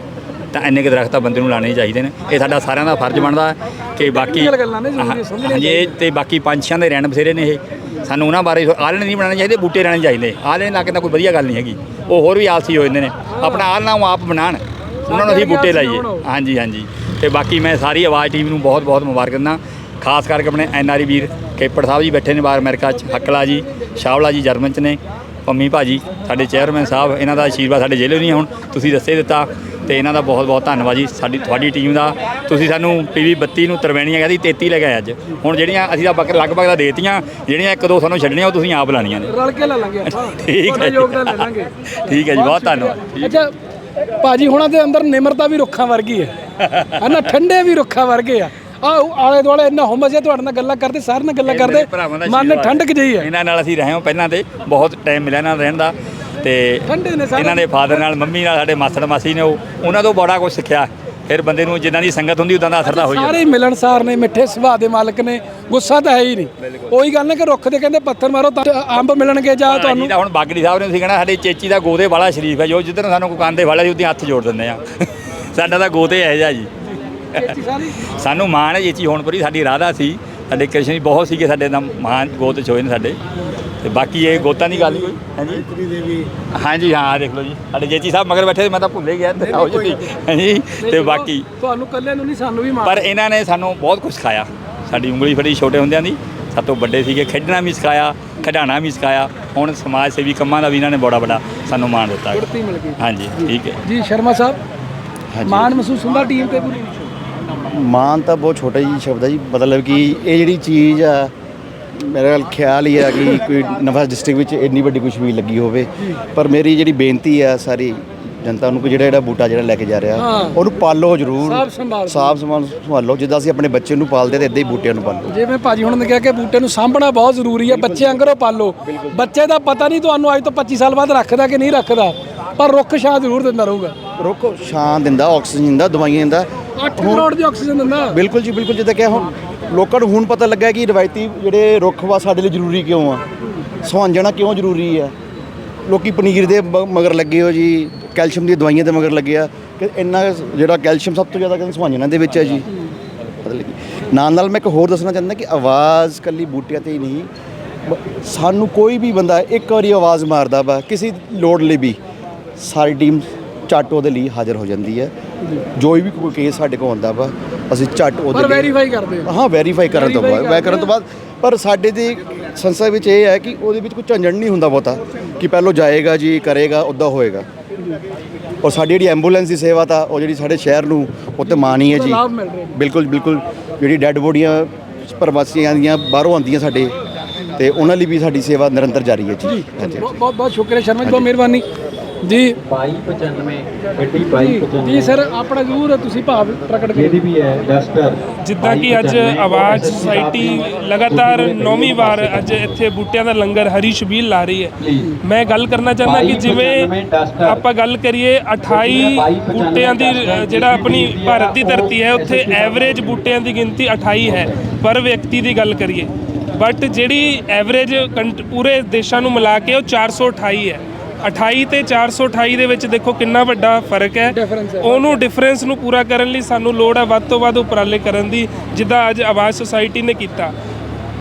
ਤਾਂ ਇੰਨੇ ਕੁ ਦਰਖਤ ਤਾਂ ਬੰਦੇ ਨੂੰ ਲਾਣੇ ਚਾਹੀਦੇ ਨੇ। ਇਹ ਸਾਡਾ ਸਾਰਿਆਂ ਦਾ ਫਰਜ਼ ਬਣਦਾ ਕਿ ਬਾਕੀ ਹਾਂਜੀ ਇਹ ਤੇ ਬਾਕੀ ਪੰਛੀਆਂ ਦੇ ਰਹਿਣ ਬਸੇਰੇ ਨੇ ਇਹ। ਸਾਨੂੰ ਉਹਨਾਂ ਬਾਰੇ ਆਲਣੇ ਨਹੀਂ ਬਣਾਉਣੇ ਚਾਹੀਦੇ ਬੂਟੇ ਰਹਿਣੇ ਚਾਹੀਦੇ। ਆਲਣੇ ਲਾ ਕੇ ਤਾਂ ਕੋਈ ਵਧੀਆ ਗੱਲ ਨਹੀਂ ਹੈਗੀ। ਉਹ ਹੋਰ ਵੀ ਆਲਸੀ ਹੋ ਜਾਂਦੇ ਨੇ। ਆਪਣਾ ਆਲਣਾ ਉਹ ਆਪ ਬਣਾਉਣ। ਉਹਨਾਂ ਨੂੰ ਅਸੀਂ ਬੂਟੇ ਲਾਈਏ। ਹਾਂਜੀ ਹਾਂਜੀ। ਤੇ ਬਾਕੀ ਮੈਂ ਸਾਰੀ ਆਵਾਜ਼ ਟੀਮ ਨੂੰ ਬਹੁਤ ਬਹੁਤ ਮੁਬਾਰਕ ਦਿੰਦਾ। ਖਾਸ ਕਰਕੇ ਆਪਣੇ ਐਨਆਰਈ ਵੀਰ ਕੇਪੜ ਸਾਹਿਬ ਜੀ ਬੈਠੇ ਨੇ ਬਾਹਰ ਅਮਰੀਕਾ 'ਚ ਹੱਕਲਾ ਜੀ ਸ਼ਾਵਲਾ ਜੀ ਜਰਮਨ 'ਚ ਨੇ ਪੰਮੀ ਭਾਜੀ ਸਾਡੇ ਚੇਅਰਮੈਨ ਸਾਹਿਬ ਇਹਨਾਂ ਦਾ ਆਸ਼ੀਰਵਾਦ ਸਾਡੇ ਜ਼ਿਲ੍ਹੇ ਨਹੀਂ ਹੁਣ ਤੁਸੀਂ ਦੱਸੇ ਦਿੱਤਾ ਤੇ ਇਹਨਾਂ ਦਾ ਬਹੁਤ ਬਹੁਤ ਧੰਨਵਾਦ ਜੀ ਸਾਡੀ ਤੁਹਾਡੀ ਟੀਮ ਦਾ। ਤੁਸੀਂ ਸਾਨੂੰ ਪੀਵੀ 32 ਨੂੰ ਤਰਵੈਣੀਆਂ ਕਹਿੰਦੀ 33 ਲੈ ਗਏ ਅੱਜ। ਹੁਣ ਜਿਹੜੀਆਂ ਅਸੀਂ ਤਾਂ ਬਕ ਲਗਭਗ ਦਾ ਦੇਤੀਆਂ ਜਿਹੜੀਆਂ ਇੱਕ ਦੋ ਸਾਨੂੰ ਛੱਡਣੀਆਂ ਉਹ ਤੁਸੀਂ ਆਪ ਲਾਣੀਆਂ ਨੇ। ਰਲ ਕੇ ਲੈ ਲਾਂਗੇ *laughs* ਠੀਕ ਹੈ। ਯੋਗਦਾਨ ਲੈ ਲਾਂਗੇ। ਠੀਕ ਹੈ ਜੀ ਬਹੁਤ ਧੰਨਵਾਦ। ਅੱਛਾ ਭਾਜੀ ਹੁਣਾਂ ਦੇ ਅੰਦਰ ਨਿਮਰਤਾ ਵੀ ਰੁੱਖਾਂ ਵਰਗੀ ਹੈ। ਹਨਾ ਠੰਡੇ ਵੀ ਰੁੱਖਾਂ ਵਰਗੇ ਆ। ਆ ਆਲੇ ਦੁਆਲੇ ਇੰਨਾ ਹੁਮਸ ਹੈ ਤੁਹਾਡੇ ਨਾਲ ਗੱਲਾਂ ਕਰਦੇ ਸਾਰੇ ਨਾਲ ਗੱਲਾਂ ਕਰਦੇ ਦਾ ਮਨ ਠੰਡਕ ਜਿਹੀ ਹੈ ਇਹਨਾਂ ਨਾਲ ਅਸੀਂ ਰਹੇ ਹਾਂ ਪਹਿਲਾਂ ਤੇ ਬਹੁਤ ਟਾਈਮ ਮਿਲਿਆ ਇਹਨਾਂ ਨਾਲ ਰਹਿਣ ਦਾ। ਤੇ ਠੰਡੇ ਨੇ ਸਾਰੇ ਇਹਨਾਂ ਦੇ ਫਾਦਰ ਨਾਲ ਮੰਮੀ ਨਾਲ ਸਾਡੇ ਮਾਸੜ ਮਾਸੀ ਨੇ ਉਹ ਉਹਨਾਂ ਤੋਂ ਬੜਾ ਕੁਝ ਸਿੱਖਿਆ। ਫਿਰ ਬੰਦੇ ਨੂੰ ਜਿੱਦਾਂ ਦੀ ਸੰਗਤ ਹੁੰਦੀ ਉਦਾਂ ਦਾ ਅਸਰ ਤਾਂ ਹੋ ਜਾਂਦਾ। ਸਾਰੇ ਮਿਲਣਸਾਰ ਨੇ ਮਿੱਠੇ ਸੁਭਾਅ ਦੇ ਮਾਲਕ ਨੇ ਗੁੱਸਾ ਤਾਂ ਹੈ ਹੀ ਨਹੀਂ। ਉਹੀ ਗੱਲ ਨੇ ਕਿ ਰੁੱਖ ਦੇ ਕਹਿੰਦੇ ਪੱਥਰ ਮਾਰੋ ਤਾਂ ਅੰਬ ਮਿਲਣਗੇ ਜਾਂ ਤੁਹਾਨੂੰ। ਹੁਣ ਬਾਗੜੀ ਸਾਹਿਬ ਨੇ ਤੁਸੀਂ ਕਹਿਣਾ ਸਾਡੇ ਚੇਚੀ ਦਾ ਗੋਦੇ ਵਾਲਾ ਸ਼ਰੀਫ ਹੈ ਜੋ ਜਿੱਦਣ ਸਾਨੂੰ ਕੋਈ ਕਾਂਦੇ ਵਾਲਾ ਜੀ ਉਹਦੀ ਹੱਥ ਜੋੜ ਦਿੰਦੇ ਆ। ਸਾਡਾ ਤਾਂ ਗੋਦੇ ਹੈ ਜਾ। ਸਾਨੂੰ ਮਾਣ ਹੈ ਚੇਚੀ ਹੋਣ ਪਰੀ ਸਾਡੀ ਰਾਧਾ ਸੀ ਸਾਡੇ ਕ੍ਰਿਸ਼ਨ ਜੀ ਬਹੁਤ ਸੀਗੇ ਸਾਡੇ ਦਾ ਮਹਾਨ ਗੋਤ ਚ ਹੋਏ ਨੇ ਸਾਡੇ। ਤੇ ਬਾਕੀ ਇਹ ਗੋਤਾਂ ਦੀ ਗੱਲ ਹੀ ਕੋਈ ਹਾਂਜੀ ਹਾਂਜੀ ਹਾਂ ਦੇਖ ਲਓ ਜੀ। ਸਾਡੇ ਜੇਚੀ ਸਾਹਿਬ ਮਗਰ ਬੈਠੇ ਮੈਂ ਤਾਂ ਭੁੱਲੇ ਗਿਆ ਤੇ ਆਓ ਜੀ। ਹਾਂਜੀ ਤੇ ਬਾਕੀ ਤੁਹਾਨੂੰ ਕੱਲੇ ਨੂੰ ਨਹੀਂ ਸਾਨੂੰ ਵੀ ਮਾਰ ਪਰ ਇਹਨਾਂ ਨੇ ਸਾਨੂੰ ਬਹੁਤ ਕੁਝ ਸਿਖਾਇਆ। ਸਾਡੀ ਉਂਗਲੀ ਫੜੀ ਛੋਟੇ ਹੁੰਦਿਆਂ ਦੀ ਸਭ ਤੋਂ ਵੱਡੇ ਸੀਗੇ ਖੇਡਣਾ ਵੀ ਸਿਖਾਇਆ ਖਿਡਾਉਣਾ ਵੀ ਸਿਖਾਇਆ। ਹੁਣ ਸਮਾਜ ਸੇਵੀ ਕੰਮਾਂ ਦਾ ਵੀ ਇਹਨਾਂ ਨੇ ਬੜਾ ਬੜਾ ਸਾਨੂੰ ਮਾਣ ਦਿੱਤਾ। ਹਾਂਜੀ ਠੀਕ ਹੈ। ਜੀ ਸ਼ਰਮਾ ਸਾਹਿਬ ਮਾਣ ਮਹਿਸੂਸ ਹੁੰਦਾ ਟੀਮ ਤੇ ਪੂਰੀ? ਮਾਨ ਤਾਂ ਬਹੁਤ ਛੋਟਾ ਜੀ ਸ਼ਬਦ ਹੈ ਜੀ ਮਤਲਬ ਕਿ ਇਹ ਜਿਹੜੀ ਚੀਜ਼ ਆ ਮੇਰਾ ਖਿਆਲ ਹੀ ਆ ਕਿ ਕੋਈ ਨਵਾਂ ਡਿਸਟ੍ਰਿਕਟ ਵਿੱਚ ਇੰਨੀ ਵੱਡੀ ਕੋਈ ਛਬੀਲ ਲੱਗੀ ਹੋਵੇ। ਪਰ ਮੇਰੀ ਜਿਹੜੀ ਬੇਨਤੀ ਆ ਸਾਰੀ ਜਨਤਾ ਨੂੰ ਕਿ ਜਿਹੜਾ ਜਿਹੜਾ ਬੂਟਾ ਜਿਹੜਾ ਲੈ ਕੇ ਜਾ ਰਿਹਾ। ਉਹਨੂੰ ਪਾਲੋ ਜ਼ਰੂਰ। ਸੰਭਾਲ ਸਾਫ਼ ਸੰਭਾਲ ਸੰਭਾਲੋ ਜਿੱਦਾਂ ਅਸੀਂ ਆਪਣੇ ਬੱਚੇ ਨੂੰ ਪਾਲਦੇ ਤੇ ਇਦਾਂ ਹੀ ਬੂਟਿਆਂ ਨੂੰ ਪਾਲੋ। ਜਿਵੇਂ ਭਾਜੀ ਹੁਣ ਨੇ ਕਿਹਾ ਕਿ ਬੂਟੇ ਨੂੰ ਸਾਂਭਣਾ ਬਹੁਤ ਜ਼ਰੂਰੀ ਹੈ ਬੱਚੇ ਅੰਗਰੋਂ ਪਾਲੋ। ਬੱਚੇ ਦਾ ਪਤਾ ਨਹੀਂ ਤੁਹਾਨੂੰ ਅੱਜ ਤੋਂ 25 ਸਾਲ ਬਾਅਦ ਰੱਖਦਾ ਕਿ ਨਹੀਂ ਰੱਖਦਾ ਪਰ ਰੁੱਖ ਛਾਂ ਜ਼ਰੂਰ ਦਿੰਦਾ ਰਹੂਗਾ। ਰੁੱਖ ਛਾਂ ਦਿੰਦਾ ਆਕਸੀਜਨ ਦਿੰਦਾ ਦਵਾਈਆਂ ਦਿੰਦਾ 8 ਕਰੋੜ ਦੀ ਆਕਸੀਜਨ ਦਿੰਦਾ। ਬਿਲਕੁਲ ਜੀ, ਬਿਲਕੁਲ ਜਿੱਦਾਂ ਕਿ ਹੁਣ, ਲੋਕਾਂ ਨੂੰ ਹੁਣ ਪਤਾ ਲੱਗਾ ਕਿ ਰਵਾਇਤੀ ਜਿਹੜੇ ਰੁੱਖ ਵਾ ਸਾਡੇ ਲਈ ਜ਼ਰੂਰੀ ਕਿਉਂ ਆ? ਸੁਹਾਂਜਣਾ ਕਿਉਂ ਜ਼ਰੂਰੀ ਆ? ਲੋਕੀ ਪਨੀਰ ਦੇ ਮਗਰ ਲੱਗੇ ਹੋ ਜੀ, ਕੈਲਸ਼ੀਅਮ ਦੀਆਂ ਦਵਾਈਆਂ ਦੇ ਮਗਰ ਲੱਗੇ ਆ, ਕਿ ਇੰਨਾ ਜਿਹੜਾ ਕੈਲਸ਼ੀਅਮ ਸਭ ਤੋਂ ਜ਼ਿਆਦਾ ਕਹਿੰਦੇ ਸੁਹਾਂਜਣਾ ਦੇ ਵਿੱਚ ਹੈ ਜੀ। ਮਤਲਬ ਕਿ ਨਾਲ ਨਾਲ ਮੈਂ ਇੱਕ ਹੋਰ ਦੱਸਣਾ ਚਾਹੁੰਦਾ ਕਿ ਆਵਾਜ਼ ਕੱਲੀ ਬੂਟਿਆਂ ਤੇ ਹੀ ਨਹੀਂ, ਬ- ਸਾਨੂੰ ਕੋਈ ਵੀ ਬੰਦਾ ਇੱਕ ਵਾਰੀ ਆਵਾਜ਼ ਮਾਰਦਾ ਵਾ, ਕਿਸੇ ਲੋੜ ਲਈ ਵੀ, ਸਾਰੀ ਟੀਮ ਚਾਟੋ ਦੇ ਲਈ ਹਾਜ਼ਰ ਹੋ ਜਾਂਦੀ ਹੈ। ਜੋ ਵੀ ਕੋਈ ਕੇਸ ਸਾਡੇ ਕੋਲ ਆਉਂਦਾ ਵਾ ਅਸੀਂ ਝੱਟ ਉਹਦੇ ਪਰ ਵੈਰੀਫਾਈ ਕਰਦੇ ਹੋ ਹਾਂ ਵੈਰੀਫਾਈ ਕਰਨ ਤੋਂ ਬਾਅਦ ਵੈ ਕਰਨ ਤੋਂ ਬਾਅਦ ਪਰ ਸਾਡੇ ਦੀ ਸੰਸਥਾ ਵਿੱਚ ਇਹ ਹੈ ਕਿ ਉਹਦੇ ਵਿੱਚ ਕੋਈ ਝੰਜਣ ਨਹੀਂ ਹੁੰਦਾ ਬਹੁਤਾ ਕਿ ਪਹਿਲੋਂ ਜਾਏਗਾ ਜੀ ਕਰੇਗਾ ਉੱਦਾਂ ਹੋਏਗਾ। ਔਰ ਸਾਡੀ ਜਿਹੜੀ ਐਂਬੂਲੈਂਸ ਦੀ ਸੇਵਾ ਤਾਂ ਉਹ ਜਿਹੜੀ ਸਾਡੇ ਸ਼ਹਿਰ ਨੂੰ ਉੱਤੇ ਮਾਣੀ ਹੈ ਜੀ। ਬਿਲਕੁਲ ਬਿਲਕੁਲ ਜਿਹੜੀ ਡੈੱਡ ਬੋਡੀਆਂ ਪ੍ਰਵਾਸੀਆਂ ਦੀਆਂ ਬਾਹਰੋਂ ਆਉਂਦੀਆਂ ਸਾਡੇ ਤੇ ਉਹਨਾਂ ਲਈ ਵੀ ਸਾਡੀ ਸੇਵਾ ਨਿਰੰਤਰ ਜਾਰੀ ਹੈ ਜੀ। ਬਹੁਤ ਬਹੁਤ ਸ਼ੁਕਰੀਆ ਸ਼ਰਮਾ ਜੀ ਬਹੁਤ ਮਿਹਰਬਾਨੀ। ਜੀ। 2295 ਗੱਡੀ ਜੀ ਜੀ ਸਰ ਆਪਣਾ ਜ਼ਰੂਰ ਤੁਸੀਂ ਭਾਵ ਪ੍ਰਗਟ ਕਰੋ। ਇਹਦੀ ਵੀ ਹੈ ਡਸਟਰ ਜਿੱਦਾਂ ਕਿ ਅੱਜ ਆਵਾਜ਼ ਸੁਸਾਇਟੀ ਲਗਾਤਾਰ ਨੌਵੀਂ ਵਾਰ ਅੱਜ ਇੱਥੇ ਬੂਟਿਆਂ ਦਾ ਲੰਗਰ ਹਰੀ ਛਬੀਲ ਲਾ ਰਹੀ ਹੈ। ਮੈਂ ਗੱਲ ਕਰਨਾ ਚਾਹੁੰਦਾ ਕਿ ਜਿਵੇਂ ਆਪਾਂ ਗੱਲ ਕਰੀਏ 28 ਬੂਟਿਆਂ ਦੀ ਜਿਹੜਾ ਆਪਣੀ ਭਾਰਤ ਦੀ ਧਰਤੀ ਹੈ ਉੱਥੇ ਐਵਰੇਜ ਬੂਟਿਆਂ ਦੀ ਗਿਣਤੀ 28 ਹੈ ਪਰ ਵਿਅਕਤੀ ਦੀ ਗੱਲ ਕਰੀਏ। ਬਟ ਜਿਹੜੀ ਐਵਰੇਜ ਪੂਰੇ ਦੇਸ਼ਾਂ ਨੂੰ ਮਿਲਾ ਕੇ ਉਹ 428 ਹੈ। 28 ਤੇ 428 ਦੇ ਵਿੱਚ ਦੇਖੋ ਕਿੰਨਾ ਵੱਡਾ ਫ਼ਰਕ ਹੈ। ਉਹਨੂੰ ਡਿਫਰੈਂਸ ਨੂੰ ਪੂਰਾ ਕਰਨ ਲਈ ਸਾਨੂੰ ਲੋੜ ਹੈ ਵੱਧ ਤੋਂ ਵੱਧ ਉਪਰਾਲੇ ਕਰਨ ਦੀ ਜਿੱਦਾਂ ਅੱਜ ਆਵਾਜ਼ ਸੁਸਾਇਟੀ ਨੇ ਕੀਤਾ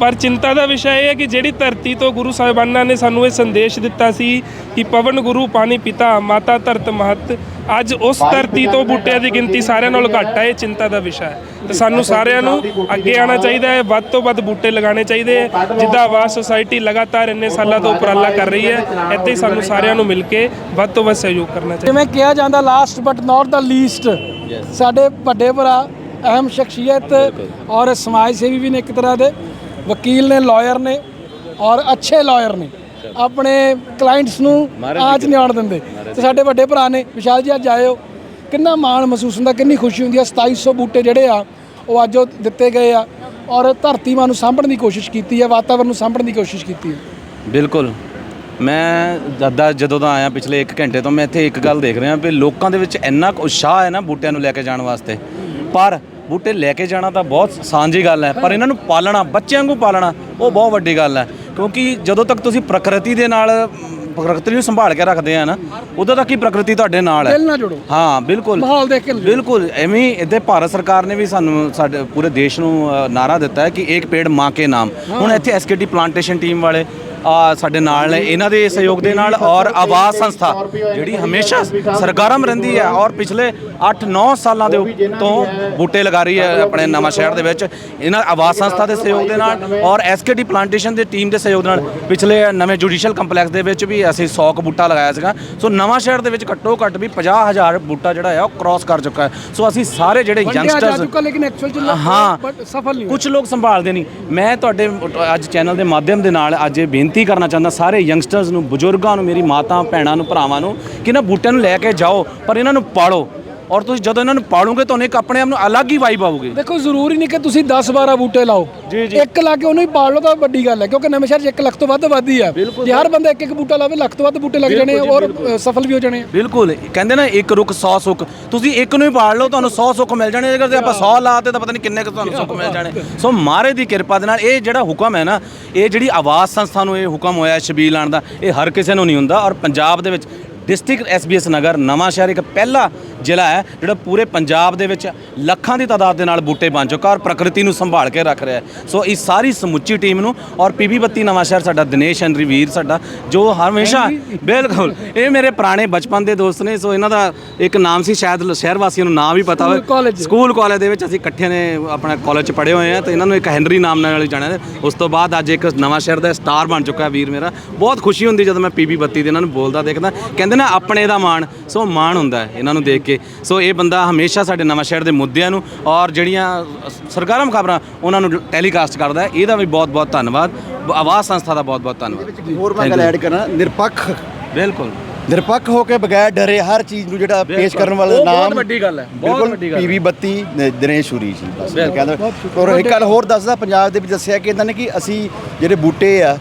ਪਰ ਚਿੰਤਾ ਦਾ ਵਿਸ਼ਾ ਇਹ ਹੈ ਕਿ ਜਿਹੜੀ ਧਰਤੀ ਤੋਂ ਗੁਰੂ ਸਾਹਿਬਾਨਾਂ ਨੇ ਸਾਨੂੰ ਇਹ ਸੰਦੇਸ਼ ਦਿੱਤਾ ਸੀ ਕਿ ਪਵਨ ਗੁਰੂ ਪਾਣੀ ਪਿਤਾ ਮਾਤਾ ਧਰਤ ਮਹਤ ਅੱਜ ਉਸ ਧਰਤੀ ਤੋਂ ਬੂਟਿਆਂ ਦੀ ਗਿਣਤੀ ਸਾਰਿਆਂ ਨਾਲੋਂ ਘੱਟ ਹੈ ਇਹ ਚਿੰਤਾ ਦਾ ਵਿਸ਼ਾ ਹੈ। ਤੇ ਸਾਨੂੰ ਸਾਰਿਆਂ ਨੂੰ ਅੱਗੇ ਆਉਣਾ ਚਾਹੀਦਾ ਹੈ ਵੱਧ ਤੋਂ ਵੱਧ ਬੂਟੇ ਲਗਾਉਣੇ ਚਾਹੀਦੇ ਹੈ ਜਿੱਦਾਂ ਆਵਾਜ਼ ਸੁਸਾਇਟੀ ਲਗਾਤਾਰ ਇੰਨੇ ਸਾਲਾਂ ਤੋਂ ਉਪਰਾਲਾ ਕਰ ਰਹੀ ਹੈ ਇੱਥੇ ਹੀ ਸਾਨੂੰ ਸਾਰਿਆਂ ਨੂੰ ਮਿਲ ਕੇ ਵੱਧ ਤੋਂ ਵੱਧ ਸਹਿਯੋਗ ਕਰਨਾ ਚਾਹੀਦਾ। ਜਿਵੇਂ ਕਿਹਾ ਜਾਂਦਾ last but not the least ਸਾਡੇ ਵੱਡੇ ਭਰਾ ਅਹਿਮ ਸ਼ਖਸੀਅਤ ਔਰ ਸਮਾਜ ਸੇਵੀ ਵੀ ਨੇ ਇੱਕ ਤਰ੍ਹਾਂ ਦੇ। ਵਕੀਲ ਨੇ ਲਾਇਰ ਨੇ ਔਰ ਅੱਛੇ ਲਾਇਰ ਨੇ। ਆਪਣੇ ਕਲਾਇੰਟਸ ਨੂੰ ਆਜ ਨਹੀਂ ਦਿੰਦੇ। ਤੇ ਸਾਡੇ ਵੱਡੇ ਭਰਾ ਨੇ ਵਿਸ਼ਾਲ ਜੀ ਅੱਜ ਹੋ ਕਿੰਨਾ ਮਾਣ ਮਹਿਸੂਸ ਹੁੰਦਾ ਕਿੰਨੀ ਖੁਸ਼ੀ ਹੁੰਦੀ ਆ। 2700 ਬੂਟੇ ਜਿਹੜੇ ਆ ਉਹ ਅੱਜ ਉਹ ਦਿੱਤੇ ਗਏ ਆ। ਔਰ ਧਰਤੀ ਮਾਂ ਨੂੰ ਸਾਂਭਣ ਦੀ ਕੋਸ਼ਿਸ਼ ਕੀਤੀ ਹੈ ਵਾਤਾਵਰਨ ਨੂੰ ਸਾਂਭਣ ਦੀ ਕੋਸ਼ਿਸ਼ ਕੀਤੀ ਹੈ ਬਿਲਕੁਲ। ਮੈਂ ਦਾਦਾ ਜਦੋਂ ਦਾ ਆਇਆ ਪਿਛਲੇ 1 ਘੰਟੇ ਤੋਂ ਮੈਂ ਇੱਥੇ ਇੱਕ ਗੱਲ ਦੇਖ ਰਿਹਾ ਵੀ ਲੋਕਾਂ ਦੇ ਵਿੱਚ ਇੰਨਾ ਉਤਸ਼ਾਹ ਹੈ ਨਾ ਬੂਟਿਆਂ ਨੂੰ ਲੈ ਕੇ ਜਾਣ ਵਾਸਤੇ। ਪਰ ਬੂਟੇ ਲੈ ਕੇ ਜਾਣਾ ਤਾਂ ਬਹੁਤ ਸਾਂਝੀ ਗੱਲ ਹੈ ਪਰ ਇਹਨਾਂ ਨੂੰ ਪਾਲਣਾ ਬੱਚਿਆਂ ਵਾਂਗੂ ਪਾਲਣਾ ਉਹ ਬਹੁਤ ਵੱਡੀ ਗੱਲ ਹੈ। ਕਿਉਂਕਿ ਜਦੋਂ ਤੱਕ ਤੁਸੀਂ ਪ੍ਰਕਿਰਤੀ ਦੇ ਨਾਲ ਪ੍ਰਕਿਰਤੀ ਨੂੰ ਸੰਭਾਲ ਕੇ ਰੱਖਦੇ ਆ ਨਾ ਉਦੋਂ ਤੱਕ ਹੀ ਪ੍ਰਕਿਰਤੀ ਤੁਹਾਡੇ ਨਾਲ ਹੈ। ਦਿਲ ਨਾਲ ਜੁੜੋ। ਹਾਂ ਬਿਲਕੁਲ। ਮਾਹੌਲ ਦੇਖ ਕੇ ਨਾ। ਬਿਲਕੁਲ ਐਵੇਂ ਇੱਥੇ ਭਾਰਤ ਸਰਕਾਰ ਨੇ ਵੀ ਸਾਨੂੰ ਸਾਡੇ ਪੂਰੇ ਦੇਸ਼ ਨੂੰ ਨਾਰਾ ਦਿੱਤਾ ਹੈ ਕਿ ਇੱਕ ਪੇੜ ਮਾਂ ਕੇ ਨਾਮ। ਹੁਣ ਇੱਥੇ ਐਸਕੇਟੀ ਪਲਾਂਟੇਸ਼ਨ ਟੀਮ ਵਾਲੇ ਸਾਡੇ ਨਾਲ ਨੇ ਇਹਨਾਂ ਦੇ ਸਹਿਯੋਗ ਦੇ ਨਾਲ ਔਰ ਆਵਾਜ਼ ਸੰਸਥਾ ਜਿਹੜੀ ਹਮੇਸ਼ਾ ਸਰਗਰਮ ਰਹਿੰਦੀ ਹੈ ਔਰ ਪਿਛਲੇ 8-9 ਸਾਲਾਂ ਦੇ ਤੋਂ ਬੂਟੇ ਲਗਾ ਰਹੀ ਹੈ ਆਪਣੇ ਨਵਾਂ ਸ਼ਹਿਰ ਦੇ ਵਿੱਚ ਇਹਨਾਂ ਆਵਾਜ਼ ਸੰਸਥਾ ਦੇ ਸਹਿਯੋਗ ਦੇ ਨਾਲ ਔਰ ਐਸਕੇਟੀ ਪਲਾਂਟੇਸ਼ਨ ਦੇ ਟੀਮ ਦੇ ਸਹਿਯੋਗ ਨਾਲ ਪਿਛਲੇ ਨਵੇਂ ਜੁਡੀਸ਼ੀਅਲ ਕੰਪਲੈਕਸ ਦੇ ਵਿੱਚ ਵੀ ਅਸੀਂ 100 ਕੁ ਬੂਟਾ ਲਗਾਇਆ ਸੀਗਾ ਸੋ ਨਵਾਂ ਸ਼ਹਿਰ ਦੇ ਵਿੱਚ ਘੱਟੋ ਘੱਟ ਵੀ 50000 ਬੂਟਾ ਜਿਹੜਾ ਹੈ ਉਹ ਕ੍ਰਾਸ ਕਰ ਚੁੱਕਾ ਹੈ ਸੋ ਅਸੀਂ ਸਾਰੇ ਜਿਹੜੇ ਯੰਗਸਟਰਸ ਚੁੱਕਾ ਲੇਕਿਨ ਐਕਚੁਅਲ ਚ ਹਾਂ। ਸਫਲ ਨਹੀਂ। ਕੁਝ ਲੋਕ ਸੰਭਾਲਦੇ ਨਹੀਂ ਮੈਂ ਤੁਹਾਡੇ ਅੱਜ ਚੈਨਲ ਦੇ ਮਾਧਿਅਮ ਦੇ ਨਾਲ ਅੱਜ ਇਹ ਬੇਨਤੀ ਕਰਨਾ ਚਾਹੁੰਦਾ, ਸਾਰੇ ਯੰਗਸਟਰਸ ਨੂੰ, ਬਜ਼ੁਰਗਾਂ ਨੂੰ, ਮੇਰੀ ਮਾਤਾ, ਭੈਣਾਂ ਨੂੰ, ਭਰਾਵਾਂ ਨੂੰ, ਕਿ ਨਾ ਬੂਟਿਆਂ ਨੂੰ ਲੈ ਕੇ ਜਾਓ, ਪਰ ਇਹਨਾਂ ਨੂੰ ਪਾਲੋ। ਔਰ ਤੁਸੀਂ ਜਦੋਂ ਇਹਨਾਂ ਨੂੰ ਪਾੜੋਗੇ ਤੁਹਾਨੂੰ ਇੱਕ ਆਪਣੇ ਆਪ ਨੂੰ ਅਲੱਗ ਹੀ ਵਾਈਬ ਆਊਗੀ ਦੇਖੋ ਜ਼ਰੂਰੀ ਨਹੀਂ ਕਿ ਤੁਸੀਂ 10 12 ਬੂਟੇ ਲਾਓ। ਇੱਕ ਲਾ ਕੇ ਉਹਨੂੰ ਹੀ ਪਾਲ ਲਓ ਤਾਂ ਵੱਡੀ ਗੱਲ ਹੈ ਕਿਉਂਕਿ ਨਵੇਂ ਸ਼ਹਿਰ 'ਚ 1 ਲੱਖ ਤੋਂ ਵੱਧ ਵੱਧਦੀ ਆ। ਜੇ ਹਰ ਬੰਦਾ ਇੱਕ ਇੱਕ ਬੂਟਾ ਲਾਵੇ ਲੱਖ ਤੋਂ ਵੱਧ ਬੂਟੇ ਲੱਗ ਜਾਣੇ ਔਰ ਸਫਲ ਵੀ ਹੋ ਜਾਣੇ ਬਿਲਕੁਲ। ਕਹਿੰਦੇ ਨਾ ਇੱਕ ਰੁੱਖ 100 ਸੁੱਖ। ਤੁਸੀਂ ਇੱਕ ਨੂੰ ਹੀ ਪਾੜ ਲਓ ਤੁਹਾਨੂੰ 100 ਸੁੱਖ ਮਿਲ ਜਾਣੇ ਜੇਕਰ ਜੇ ਆਪਾਂ 100 ਲਾਤੇ ਤਾਂ ਪਤਾ ਨਹੀਂ ਕਿੰਨੇ ਕੁ ਤੁਹਾਨੂੰ ਸੁੱਖ ਮਿਲ ਜਾਣੇ। ਸੋ ਮਹਾਰਾਜ ਦੀ ਕਿਰਪਾ ਦੇ ਨਾਲ ਇਹ ਜਿਹੜਾ ਹੁਕਮ ਹੈ ਨਾ ਇਹ ਜਿਹੜੀ ਆਵਾਜ਼ ਸੰਸਥਾ ਨੂੰ ਇਹ ਹੁਕਮ ਹੋਇਆ ਛਬੀਲ ਲਾਣ ਦਾ ਇਹ ਹਰ ਕਿਸੇ ਨੂੰ ਨਹੀਂ ਹੁੰਦਾ। ਔਰ ਪੰਜਾਬ ਦੇ ਵਿੱਚ ਡਿਸਟ੍ਰਿਕਟ ਐਸਬੀਐਸ ਨਗਰ ਨਵਾਂ ਸ਼ਹਿਰ ਇੱਕ ਪਹਿਲਾ ਜ਼ਿਲ੍ਹਾ ਹੈ ਜਿਹੜਾ ਪੂਰੇ ਪੰਜਾਬ ਦੇ ਵਿੱਚ ਲੱਖਾਂ ਦੀ ਤਾਦਾਦ ਦੇ ਨਾਲ ਬੂਟੇ ਬਣ ਚੁੱਕਾ ਔਰ ਪ੍ਰਕਿਰਤੀ ਨੂੰ ਸੰਭਾਲ ਕੇ ਰੱਖ ਰਿਹਾ ਸੋ ਇਸ ਸਾਰੀ ਸਮੁੱਚੀ ਟੀਮ ਨੂੰ ਔਰ ਪੀਬੀ ਬੱਤੀ ਨਵਾਂ ਸ਼ਹਿਰ ਸਾਡਾ ਦਿਨੇਸ਼ ਹੈਨਰੀ ਵੀਰ ਸਾਡਾ ਜੋ ਹਮੇਸ਼ਾ ਬਿਲਕੁਲ ਇਹ ਮੇਰੇ ਪੁਰਾਣੇ ਬਚਪਨ ਦੇ ਦੋਸਤ ਨੇ ਸੋ ਇਹਨਾਂ ਦਾ ਇੱਕ ਨਾਮ ਸੀ ਸ਼ਾਇਦ ਸ਼ਹਿਰ ਵਾਸੀਆਂ ਨੂੰ ਨਾਮ ਵੀ ਪਤਾ ਹੋਵੇ। ਸਕੂਲ ਕਾਲਜ ਦੇ ਵਿੱਚ ਅਸੀਂ ਇਕੱਠੇ ਨੇ ਆਪਣਾ ਕਾਲਜ ਚ ਪੜ੍ਹੇ ਹੋਏ ਆ ਤੇ ਇਹਨਾਂ ਨੂੰ ਇੱਕ ਹੈਨਰੀ ਨਾਮ ਨਾਲ ਜਾਣਿਆ। ਉਸ ਤੋਂ ਬਾਅਦ ਅੱਜ ਇੱਕ ਨਵਾਂ ਸ਼ਹਿਰ ਦਾ ਸਟਾਰ ਬਣ ਚੁੱਕਾ ਵੀਰ ਮੇਰਾ ਬਹੁਤ ਖੁਸ਼ੀ ਹੁੰਦੀ ਜਦੋਂ ਮੈਂ ਪੀਬੀ ਬੱਤੀ ਦੇ ਇਹਨਾਂ ਨੂੰ ਬੋਲਦਾ ਦੇਖਦਾ ਕਹਿੰਦੇ ਨਾ ਆਪਣੇ ਦਾ ਮਾਣ ਸੋ ਮਾਣ ਹੁੰਦਾ ਹੈ ਇਹਨਾਂ ਨੂੰ ਦੇਖ ਕੇ। ਸੋ ਇਹ ਬੰਦਾ ਹਮੇਸ਼ਾ ਸਾਡੇ ਨਵਾਂ ਸ਼ਹਿਰ ਦੇ ਮੁੱਦਿਆਂ ਨੂੰ ਔਰ ਜਿਹੜੀਆਂ ਸਰਗਰਮ ਖਬਰਾਂ ਉਹਨਾਂ ਨੂੰ ਟੈਲੀਕਾਸਟ ਕਰਦਾ ਹੈ। ਇਹਦਾ ਵੀ ਬਹੁਤ ਬਹੁਤ ਧੰਨਵਾਦ। ਆਵਾਜ਼ ਸੰਸਥਾ ਦਾ ਬਹੁਤ ਬਹੁਤ ਧੰਨਵਾਦ। ਹੋਰ ਮੈਂ ਗੱਲ ਐਡ ਕਰਨਾ ਨਿਰਪੱਖ। ਬਿਲਕੁਲ। ਨਿਰਪੱਖ ਹੋ ਕੇ ਬਗੈਰ ਡਰੇ ਹਰ ਚੀਜ਼ ਨੂੰ ਜਿਹੜਾ ਪੇਸ਼ ਕਰਨ ਵਾਲਾ ਨਾਮ ਬਹੁਤ ਵੱਡੀ ਗੱਲ ਹੈ, ਬਹੁਤ ਵੱਡੀ ਗੱਲ ਹੈ। ਪੀਵੀ ਬੱਤੀ ਨ- ਦਿਨੇਸ਼ ਸ਼ੂਰੀ ਜੀ ਬਸ। ਮੈਂ ਕਹਿੰਦਾ ਔਰ ਇੱਕ ਗੱਲ ਹੋਰ ਦੱਸਦਾ ਪੰਜਾਬ ਦੇ ਵਿੱਚ ਦੱਸਿਆ ਕਿ ਇਹਨਾਂ ਨੇ ਕਿ ਅਸੀਂ ਜਿਹੜੇ ਬੂਟੇ ਆ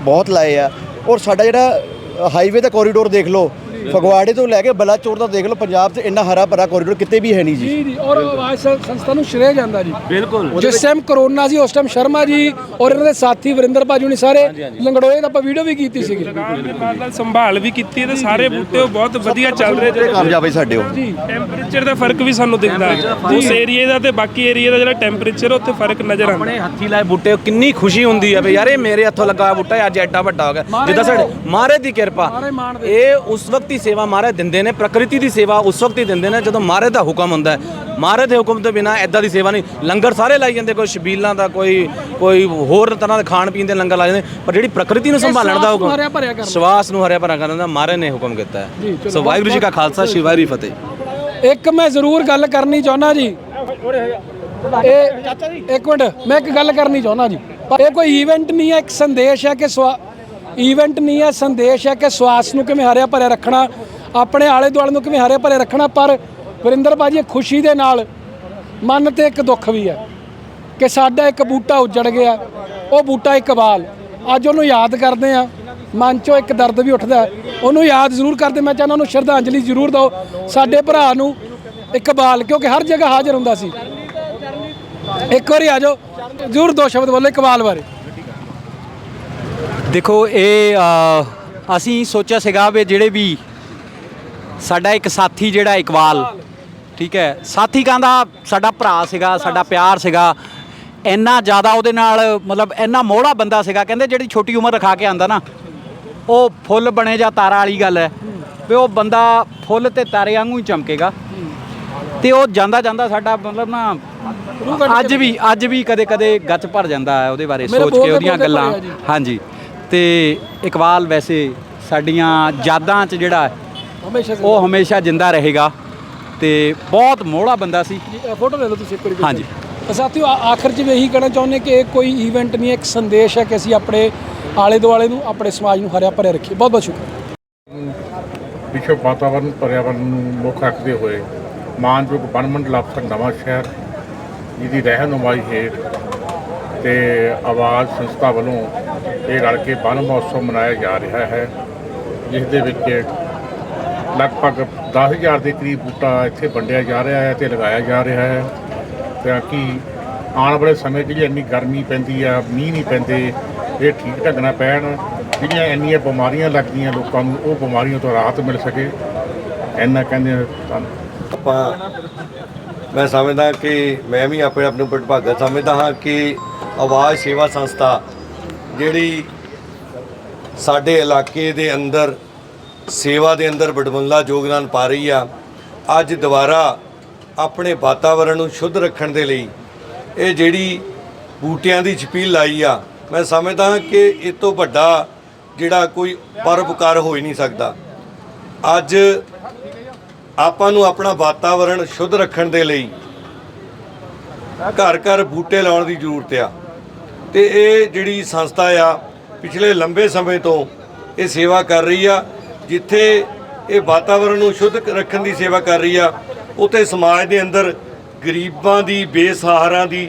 ਬਹੁਤ ਲਾਏ ਆ। ਔਰ ਸਾਡਾ ਜਿਹੜਾ ਹਾਈਵੇ ਦਾ ਕੋਰੀਡੋਰ ਦੇਖ ਲਓ। ਫਗਵਾੜੇ ਤੋਂ ਲੈ ਕੇ ਬਲਾਚੌਰ ਦਾ ਦੇਖ ਲਓ ਪੰਜਾਬ 'ਚ ਇੰਨਾ ਹਰਾ ਭਰਾ ਕੋਰੀਡੋਰ ਕਿਤੇ ਵੀ ਹੈ ਨਹੀਂ ਜੀ। ਜੀ ਜੀ ਔਰ ਆਵਾਜ਼ ਸੰ- ਸੰਸਥਾ ਨੂੰ ਸ਼੍ਰੇਅ ਜਾਂਦਾ ਜੀ। ਬਿਲਕੁਲ। ਜਿਸ ਟਾਈਮ ਕਰੋਨਾ ਸੀ ਉਸ ਟਾਈਮ ਸ਼ਰਮਾ ਜੀ ਔਰ ਇਹਨਾਂ ਦੇ ਸਾਥੀ ਵਰਿੰਦਰ ਬਾਜੂ ਨੇ ਸਾਰੇ ਲੰਗੜੋਏ ਦਾ ਆਪਾਂ ਵੀਡੀਓ ਵੀ ਕੀਤੀ ਸੀਗੀ। ਲਗਾਉਣ ਦੇ ਨਾਲ ਨਾਲ ਸੰਭਾਲ ਵੀ ਕੀਤੀ ਹੈ ਤੇ ਸਾਰੇ ਬੂਟੇ ਉਹ ਬਹੁਤ ਵਧੀਆ ਚੱਲ ਰਹੇ ਜਿਹੜੇ ਕਾਮਯਾਬ ਹੈ ਸਾਡੇ ਉਹ। ਟੈਂਪਰੇਚਰ ਦਾ ਫ਼ਰਕ ਵੀ ਸਾਨੂੰ ਦਿਖਦਾ ਹੈ। ਉਸ ਏਰੀਏ ਦਾ ਤੇ ਬਾਕੀ ਏਰੀਏ ਦਾ ਜਿਹੜਾ ਟੈਂਪਰੇਚਰ ਉੱਥੇ ਫ਼ਰਕ ਨਜ਼ਰ ਆਉਂਦਾ। ਆਪਣੇ ਹੱਥੀ ਲਾਏ ਬੂਟੇ ਕਿੰਨੀ ਖੁਸ਼ੀ ਹੁੰਦੀ ਹੈ ਵੀ ਯਾਰ ਇਹ ਮੇਰੇ ਹੱਥੋਂ ਲੱਗਾ ਹੋਇਆ ਬੂਟਾ ਅੱਜ ਐਡਾ ਵੱਡਾ ਹੋ ਗਿਆ। ਜਿੱਦਾਂ ਸਾਡੇ ਮਹਾਰਾਜ ਦੀ ਕਿਰਪਾ ਇਹ ਉਸ ਵਕਤ ਹੀ ਸੇਵਾ ਮਹਾਰਾਜ ਦਿੰਦੇ ਨੇ ਪ੍ਰਕਿਰਤੀ ਦੀ ਸੇਵਾ ਉਸ ਵਕਤ ਹੀ ਦਿੰਦੇ ਨੇ ਜਦੋਂ ਮਹਾਰਾਜ ਦਾ ਹੁਕਮ ਹੁੰਦਾ ਹੈ। ਮਹਾਰਾਜ ਦੇ ਹੁਕਮ ਤੋਂ ਬਿਨਾ ਐਦਾਂ ਦੀ ਸੇਵਾ ਨਹੀਂ। ਲੰਗਰ ਸਾਰੇ ਲਾਈ ਜਾਂਦੇ ਕੋਈ ਸ਼ਬੀਲਾਂ ਦਾ ਕੋਈ ਕੋਈ ਹੋਰ ਤਰ੍ਹਾਂ ਦੇ ਖਾਣ ਪੀਣ ਦੇ ਲੰਗਰ ਲਾਏ ਜਾਂਦੇ ਪਰ ਜਿਹੜੀ ਪ੍ਰਕਿਰਤੀ ਨੂੰ ਸੰਭਾਲਣ ਦਾ ਨੂੰ ਹਰਿਆ ਭਰਿਆ ਹੁਕਮ ਕਰਨਾ। ਸਵਾਸ ਨੂੰ ਹਰਿਆ ਭਰਿਆ ਕਰਨ ਦਾ ਮਹਾਰਾਜ ਨੇ ਹੁਕਮ ਕੀਤਾ ਹੈ। ਸੋ ਵਾਹਿਗੁਰੂ ਜੀ ਕਾ ਖਾਲਸਾ ਸ਼੍ਰੀ ਵਾਹਿਗੁਰੂ ਫਤਿਹ। ਇੱਕ ਮੈਂ ਜ਼ਰੂਰ ਗੱਲ ਕਰਨੀ ਚਾਹੁੰਦਾ ਜੀ। ਇਹ ਇੱਕ ਮਿੰਟ ਮੈਂ ਇੱਕ ਗੱਲ ਕਰਨੀ ਚਾਹੁੰਦਾ ਜੀ। ਪਰ ਇਹ ਕੋਈ ਇਵੈਂਟ ਨਹੀਂ ਹੈ ਇੱਕ ਸੰਦੇਸ਼ ਹੈ ਕਿ ਈਵੈਂਟ ਨਹੀਂ ਹੈ, ਸੰਦੇਸ਼ ਹੈ ਕਿ ਸਵਾਸ ਨੂੰ ਕਿਵੇਂ ਹਰਿਆ ਭਰਿਆ ਰੱਖਣਾ, ਆਪਣੇ ਆਲੇ ਦੁਆਲੇ ਨੂੰ ਕਿਵੇਂ ਹਰਿਆ ਭਰਿਆ ਰੱਖਣਾ, ਪਰ ਵਰਿੰਦਰ ਬਾਜੀ ਖੁਸ਼ੀ ਦੇ ਨਾਲ ਮਨ ਤੇ ਇੱਕ ਦੁੱਖ ਵੀ ਹੈ ਕਿ ਸਾਡਾ ਇੱਕ ਬੂਟਾ ਉੱਜੜ ਗਿਆ, ਉਹ ਬੂਟਾ ਇਕਬਾਲ। ਅੱਜ ਉਹਨੂੰ ਯਾਦ ਕਰਦੇ ਆ ਮਨ ਚੋਂ ਇੱਕ ਦਰਦ ਵੀ ਉੱਠਦਾ ਉਹਨੂੰ ਯਾਦ ਜ਼ਰੂਰ ਕਰਦੇ, ਮੈਂ ਚਾਹੁੰਦਾ ਉਹਨੂੰ ਸ਼ਰਧਾਂਜਲੀ ਜ਼ਰੂਰ ਦਿਓ। ਸਾਡੇ ਭਰਾ ਨੂੰ ਇਕਬਾਲ, ਕਿਉਂਕਿ ਹਰ ਜਗ੍ਹਾ ਹਾਜ਼ਰ ਹੁੰਦਾ ਸੀ। ਇੱਕ ਵਾਰੀ ਆ ਜਾਓ, ਜ਼ਰੂਰ ਦੋ ਸ਼ਬਦ ਬੋਲੋ ਇਕਬਾਲ ਬਾਰੇ। ਦੇਖੋ ਇਹ ਅਸੀਂ ਸੋਚਿਆ ਸੀਗਾ ਵੀ ਜਿਹੜੇ ਵੀ ਸਾਡਾ ਇੱਕ ਸਾਥੀ ਜਿਹੜਾ ਇਕਬਾਲ ਠੀਕ ਹੈ ਸਾਥੀ ਕਹਿੰਦਾ ਸਾਡਾ ਭਰਾ ਸੀਗਾ ਸਾਡਾ ਪਿਆਰ ਸੀਗਾ ਇੰਨਾ ਜ਼ਿਆਦਾ ਉਹਦੇ ਨਾਲ ਮਤਲਬ ਇੰਨਾ ਮੋਹੜਾ ਬੰਦਾ ਸੀਗਾ ਕਹਿੰਦੇ ਜਿਹੜੀ ਛੋਟੀ ਉਮਰ ਰਖਾ ਕੇ ਆਂਦਾ ਨਾ ਉਹ ਫੁੱਲ ਬਣੇ ਜਾਂ ਤਾਰਾ ਵਾਲੀ ਗੱਲ ਹੈ ਵੀ ਉਹ ਬੰਦਾ ਫੁੱਲ ਤੇ ਤਾਰੇ ਵਾਂਗੂ ਹੀ ਚਮਕੇਗਾ ਤੇ ਉਹ ਜਾਂਦਾ ਜਾਂਦਾ ਸਾਡਾ ਮਤਲਬ ਨਾ ਅੱਜ ਵੀ ਅੱਜ ਵੀ ਕਦੇ ਕਦੇ ਗੱਚ ਭਰ ਜਾਂਦਾ ਹੈ ਉਹਦੇ ਬਾਰੇ ਸੋਚ ਕੇ ਉਹਦੀਆਂ ਗੱਲਾਂ। ਹਾਂਜੀ ਤੇ ਇਕਬਾਲ ਵੈਸੇ ਸਾਡੀਆਂ ਯਾਦਾਂ 'ਚ ਜਿਹੜਾ ਹਮੇਸ਼ਾ ਉਹ ਹਮੇਸ਼ਾ ਜਿੰਦਾ ਰਹੇਗਾ ਤੇ ਬਹੁਤ ਮੋਹੜਾ ਬੰਦਾ ਸੀ। ਫੋਟੋ ਲੈ ਲਓ ਤੁਸੀਂ ਇੱਕ ਵਾਰੀ ਹਾਂਜੀ। ਸਾਥੀਓ ਆਖਰ 'ਚ ਵੀ ਇਹੀ ਕਹਿਣਾ ਚਾਹੁੰਦੇ ਕਿ ਇਹ ਕੋਈ ਇਵੈਂਟ ਨਹੀਂ ਇੱਕ ਸੰਦੇਸ਼ ਹੈ ਕਿ ਅਸੀਂ ਆਪਣੇ ਆਲੇ ਦੁਆਲੇ ਨੂੰ ਆਪਣੇ ਸਮਾਜ ਨੂੰ ਹਰਿਆ ਭਰਿਆ ਰੱਖੀਏ। ਬਹੁਤ ਬਹੁਤ ਸ਼ੁਕਰੀਆ। ਵਿਸ਼ਵ ਵਾਤਾਵਰਣ ਪਰਿਆਵਰਣ ਨੂੰ ਮੁੱਖ ਰੱਖਦੇ ਹੋਏ ਮਾਨਯੋਗ ਵਣ ਮੰਡਲ ਅਫਸਰ ਨਵਾਂ ਸ਼ਹਿਰ ਜਿਹਦੀ ਰਹਿਨੁਮਾਈ ਹੇਠ ਤੇ ਆਵਾਜ਼ ਸੰਸਥਾ ਵੱਲੋਂ ਇਹ ਰਲ ਕੇ ਵਣ ਮਹੋਤਸਵ ਮਨਾਇਆ ਜਾ ਰਿਹਾ ਹੈ ਜਿਸ ਦੇ ਵਿੱਚ ਲਗਭਗ 10000 ਦੇ ਕਰੀਬ ਬੂਟਾ ਇੱਥੇ ਵੰਡਿਆ ਜਾ ਰਿਹਾ ਹੈ ਤੇ ਲਗਾਇਆ ਜਾ ਰਿਹਾ ਹੈ। ਤਾਂ ਕਿ ਆਉਣ ਵਾਲੇ ਸਮੇਂ 'ਚ ਜਿਹੜੀ ਇੰਨੀ ਗਰਮੀ ਪੈਂਦੀ ਆ, ਮੀਂਹ ਨਹੀਂ ਪੈਂਦੇ, ਇਹ ਠੀਕ ਢੰਗ ਨਾਲ ਪੈਣ, ਜਿਹੜੀਆਂ ਇੰਨੀਆਂ ਬਿਮਾਰੀਆਂ ਲੱਗਦੀਆਂ ਲੋਕਾਂ ਨੂੰ, ਉਹ ਬਿਮਾਰੀਆਂ ਤੋਂ ਰਾਹਤ ਮਿਲ ਸਕੇ। ਇੰਨਾ ਕਹਿੰਦੇ ਆਪਾਂ, ਮੈਂ ਸਮਝਦਾ ਕਿ ਮੈਂ ਵੀ ਆਪਣੇ ਆਪ ਨੂੰ ਪ੍ਰਭਾਗਤ ਸਮਝਦਾ ਹਾਂ ਕਿ ਆਵਾਜ਼ ਸੇਵਾ ਸੰਸਥਾ ਜਿਹੜੀ ਸਾਡੇ ਇਲਾਕੇ ਦੇ ਅੰਦਰ, ਸੇਵਾ ਦੇ ਅੰਦਰ ਵਡਮੁੱਲਾ ਯੋਗਦਾਨ ਪਾ ਰਹੀ ਆ, ਅੱਜ ਦੁਬਾਰਾ ਆਪਣੇ ਵਾਤਾਵਰਣ ਨੂੰ ਸ਼ੁੱਧ ਰੱਖਣ ਦੇ ਲਈ ਇਹ ਜਿਹੜੀ ਬੂਟਿਆਂ ਦੀ ਛਪੀਲ ਲਾਈ ਆ, ਮੈਂ ਸਮਝਦਾ ਕਿ ਇਹ ਤੋਂ ਵੱਡਾ ਜਿਹੜਾ ਕੋਈ ਪਰਉਪਕਾਰ ਹੋ ਹੀ ਨਹੀਂ ਸਕਦਾ। ਅੱਜ ਆਪਾਂ ਨੂੰ ਆਪਣਾ ਵਾਤਾਵਰਣ ਸ਼ੁੱਧ ਰੱਖਣ ਦੇ ਲਈ ਘਰ ਘਰ ਬੂਟੇ ਲਾਉਣ ਦੀ ਜ਼ਰੂਰਤ ਆ। ਤੇ ਇਹ ਜਿਹੜੀ ਸੰਸਥਾ ਆ, ਪਿਛਲੇ ਲੰਬੇ ਸਮੇਂ ਤੋਂ ਇਹ ਸੇਵਾ ਕਰ ਰਹੀ ਆ, ਜਿੱਥੇ ਇਹ ਵਾਤਾਵਰਣ ਨੂੰ ਸ਼ੁੱਧ ਰੱਖਣ ਦੀ ਸੇਵਾ ਕਰ ਰਹੀ ਆ, ਉੱਥੇ ਸਮਾਜ ਦੇ ਅੰਦਰ ਗਰੀਬਾਂ ਦੀ, ਬੇਸਹਾਰਾ ਦੀ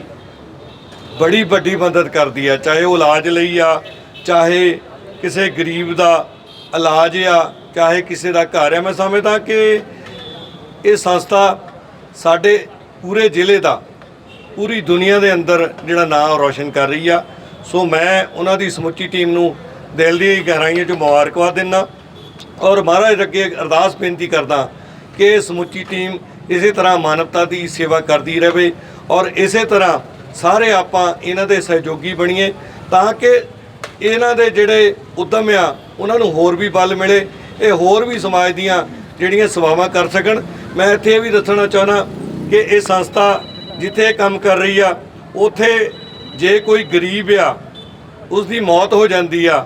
ਬੜੀ ਵੱਡੀ ਮਦਦ ਕਰਦੀ ਆ, ਚਾਹੇ ਉਹ ਇਲਾਜ ਲਈ ਆ, ਚਾਹੇ ਕਿਸੇ ਗਰੀਬ ਦਾ ਇਲਾਜ ਆ, ਚਾਹੇ ਕਿਸੇ ਦਾ ਘਰ ਆ। ਮੈਂ ਸਮਝਦਾ ਕਿ ਇਹ ਸੰਸਥਾ ਸਾਡੇ ਪੂਰੇ ਜ਼ਿਲ੍ਹੇ ਦਾ ਪੂਰੀ ਦੁਨੀਆ ਦੇ ਅੰਦਰ ਜਿਹੜਾ ਨਾਮ ਰੌਸ਼ਨ ਕਰ ਰਹੀ ਆ। ਸੋ ਮੈਂ ਉਹਨਾਂ ਦੀ ਸਮੁੱਚੀ ਟੀਮ ਨੂੰ ਦਿਲ ਦੀ ਗਹਿਰਾਈਆਂ 'ਚ ਮੁਬਾਰਕਬਾਦ ਦਿੰਦਾ ਔਰ ਮਹਾਰਾਜ ਅੱਗੇ ਅਰਦਾਸ ਬੇਨਤੀ ਕਰਦਾ ਕਿ ਸਮੁੱਚੀ ਟੀਮ ਇਸੇ ਤਰ੍ਹਾਂ ਮਾਨਵਤਾ ਦੀ ਸੇਵਾ ਕਰਦੀ ਰਹੇ ਔਰ ਇਸੇ ਤਰ੍ਹਾਂ ਸਾਰੇ ਆਪਾਂ ਇਹਨਾਂ ਦੇ ਸਹਿਯੋਗੀ ਬਣੀਏ ਤਾਂ ਕਿ ਇਹਨਾਂ ਦੇ ਜਿਹੜੇ ਉਦਮ ਆ, ਉਹਨਾਂ ਨੂੰ ਹੋਰ ਵੀ ਬਲ ਮਿਲੇ, ਇਹ ਹੋਰ ਵੀ ਸਮਾਜ ਦੀਆਂ ਜਿਹੜੀਆਂ ਸੇਵਾਵਾਂ ਕਰ ਸਕਣ। ਮੈਂ ਇੱਥੇ ਇਹ ਵੀ ਦੱਸਣਾ ਚਾਹੁੰਦਾ ਕਿ ਇਹ ਸੰਸਥਾ ਜਿੱਥੇ ਇਹ ਕੰਮ ਕਰ ਰਹੀ ਆ, ਉਥੇ ਜੇ ਕੋਈ ਗਰੀਬ ਆ ਉਸ ਦੀ ਮੌਤ ਹੋ ਜਾਂਦੀ ਆ,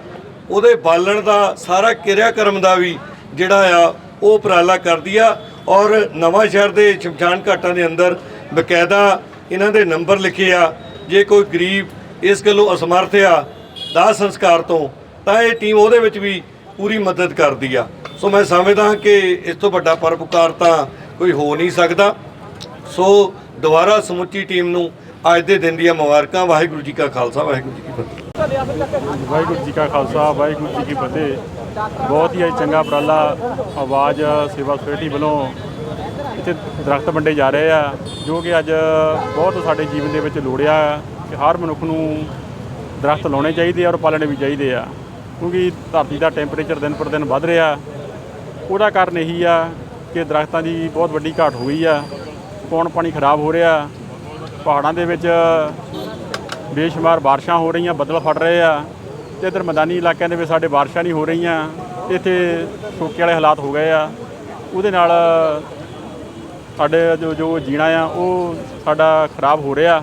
ਉਹਦੇ ਬਾਲਣ ਦਾ ਸਾਰਾ ਕਿਰਿਆ ਕਰਮ ਦਾ ਵੀ ਜਿਹੜਾ ਆ, ਉਹ ਉਪਰਾਲਾ ਕਰਦੀ ਆ। ਔਰ ਨਵਾਂ ਸ਼ਹਿਰ ਦੇ ਸ਼ਮਸ਼ਾਨ ਘਾਟਾਂ ਦੇ ਅੰਦਰ ਬਕਾਇਦਾ ਇਹਨਾਂ ਦੇ ਨੰਬਰ ਲਿਖੇ ਆ, ਜੇ ਕੋਈ ਗਰੀਬ ਇਸ ਗੱਲੋਂ ਅਸਮਰਥ ਆ, ਦਾਹ ਸੰਸਕਾਰ ਤੋਂ, ਤਾਂ ਇਹ ਟੀਮ ਉਹਦੇ ਵਿੱਚ ਵੀ ਪੂਰੀ ਮਦਦ ਕਰਦੀ ਆ। ਸੋ ਮੈਂ ਸਮਝਦਾ ਕਿ ਇਸ ਤੋਂ ਵੱਡਾ ਪਰਪਕਾਰ ਤਾਂ ਕੋਈ ਹੋ ਨਹੀਂ ਸਕਦਾ। ਸੋ ਦੁਬਾਰਾ ਸਮੁੱਚੀ ਟੀਮ ਨੂੰ ਅੱਜ ਦੇ ਦਿਨ ਦੀਆਂ ਮੁਬਾਰਕਾਂ। ਵਾਹਿਗੁਰੂ ਜੀ ਕਾ ਖਾਲਸਾ, ਵਾਹਿਗੁਰੂ ਜੀ ਕੀ ਫਤਿਹ। ਵਾਹਿਗੁਰੂ ਜੀ ਕਾ ਖਾਲਸਾ, ਵਾਹਿਗੁਰੂ ਜੀ ਕੀ ਫਤਿਹ। ਬਹੁਤ ਹੀ ਅੱਜ ਚੰਗਾ ਉਪਰਾਲਾ ਆਵਾਜ਼ ਸੇਵਾ ਸੁਸਾਇਟੀ ਵੱਲੋਂ ਇੱਥੇ ਦਰਖਤ ਵੰਡੇ ਜਾ ਰਹੇ ਆ, ਜੋ ਕਿ ਅੱਜ ਬਹੁਤ ਸਾਡੇ ਜੀਵਨ ਦੇ ਵਿੱਚ ਲੋੜਿਆ ਕਿ ਹਰ ਮਨੁੱਖ ਨੂੰ ਦਰਖਤ ਲਾਉਣੇ ਚਾਹੀਦੇ ਆ ਔਰ ਪਾਲਣੇ ਵੀ ਚਾਹੀਦੇ ਆ। ਕਿਉਂਕਿ ਧਰਤੀ ਦਾ ਟੈਂਪਰੇਚਰ ਦਿਨ ਪਰ ਦਿਨ ਵੱਧ ਰਿਹਾ। ਉਹਦਾ ਕਾਰਨ ਇਹੀ ਆ ਕਿ ਦਰਖਤਾਂ ਦੀ ਬਹੁਤ ਵੱਡੀ ਘਾਟ ਹੋਈ ਆ। ਪੌਣ ਪਾਣੀ ਖਰਾਬ ਹੋ ਰਿਹਾ। ਪਹਾੜਾਂ ਦੇ ਵਿੱਚ ਬੇਸ਼ੁਮਾਰ ਬਾਰਿਸ਼ਾਂ ਹੋ ਰਹੀਆਂ, ਬੱਦਲ ਫਟ ਰਹੇ ਆ। ਤੇ ਇਧਰ ਮੈਦਾਨੀ ਇਲਾਕਿਆਂ ਦੇ ਵਿੱਚ ਸਾਡੇ ਬਾਰਿਸ਼ਾਂ ਨਹੀਂ ਹੋ ਰਹੀਆਂ। ਇੱਥੇ ਸੋਕੇ ਵਾਲੇ ਹਾਲਾਤ ਹੋ ਗਏ ਆ। ਉਹਦੇ ਨਾਲ ਸਾਡੇ ਜੋ ਜੋ ਜੀਣਾ ਆ, ਉਹ ਸਾਡਾ ਖਰਾਬ ਹੋ ਰਿਹਾ।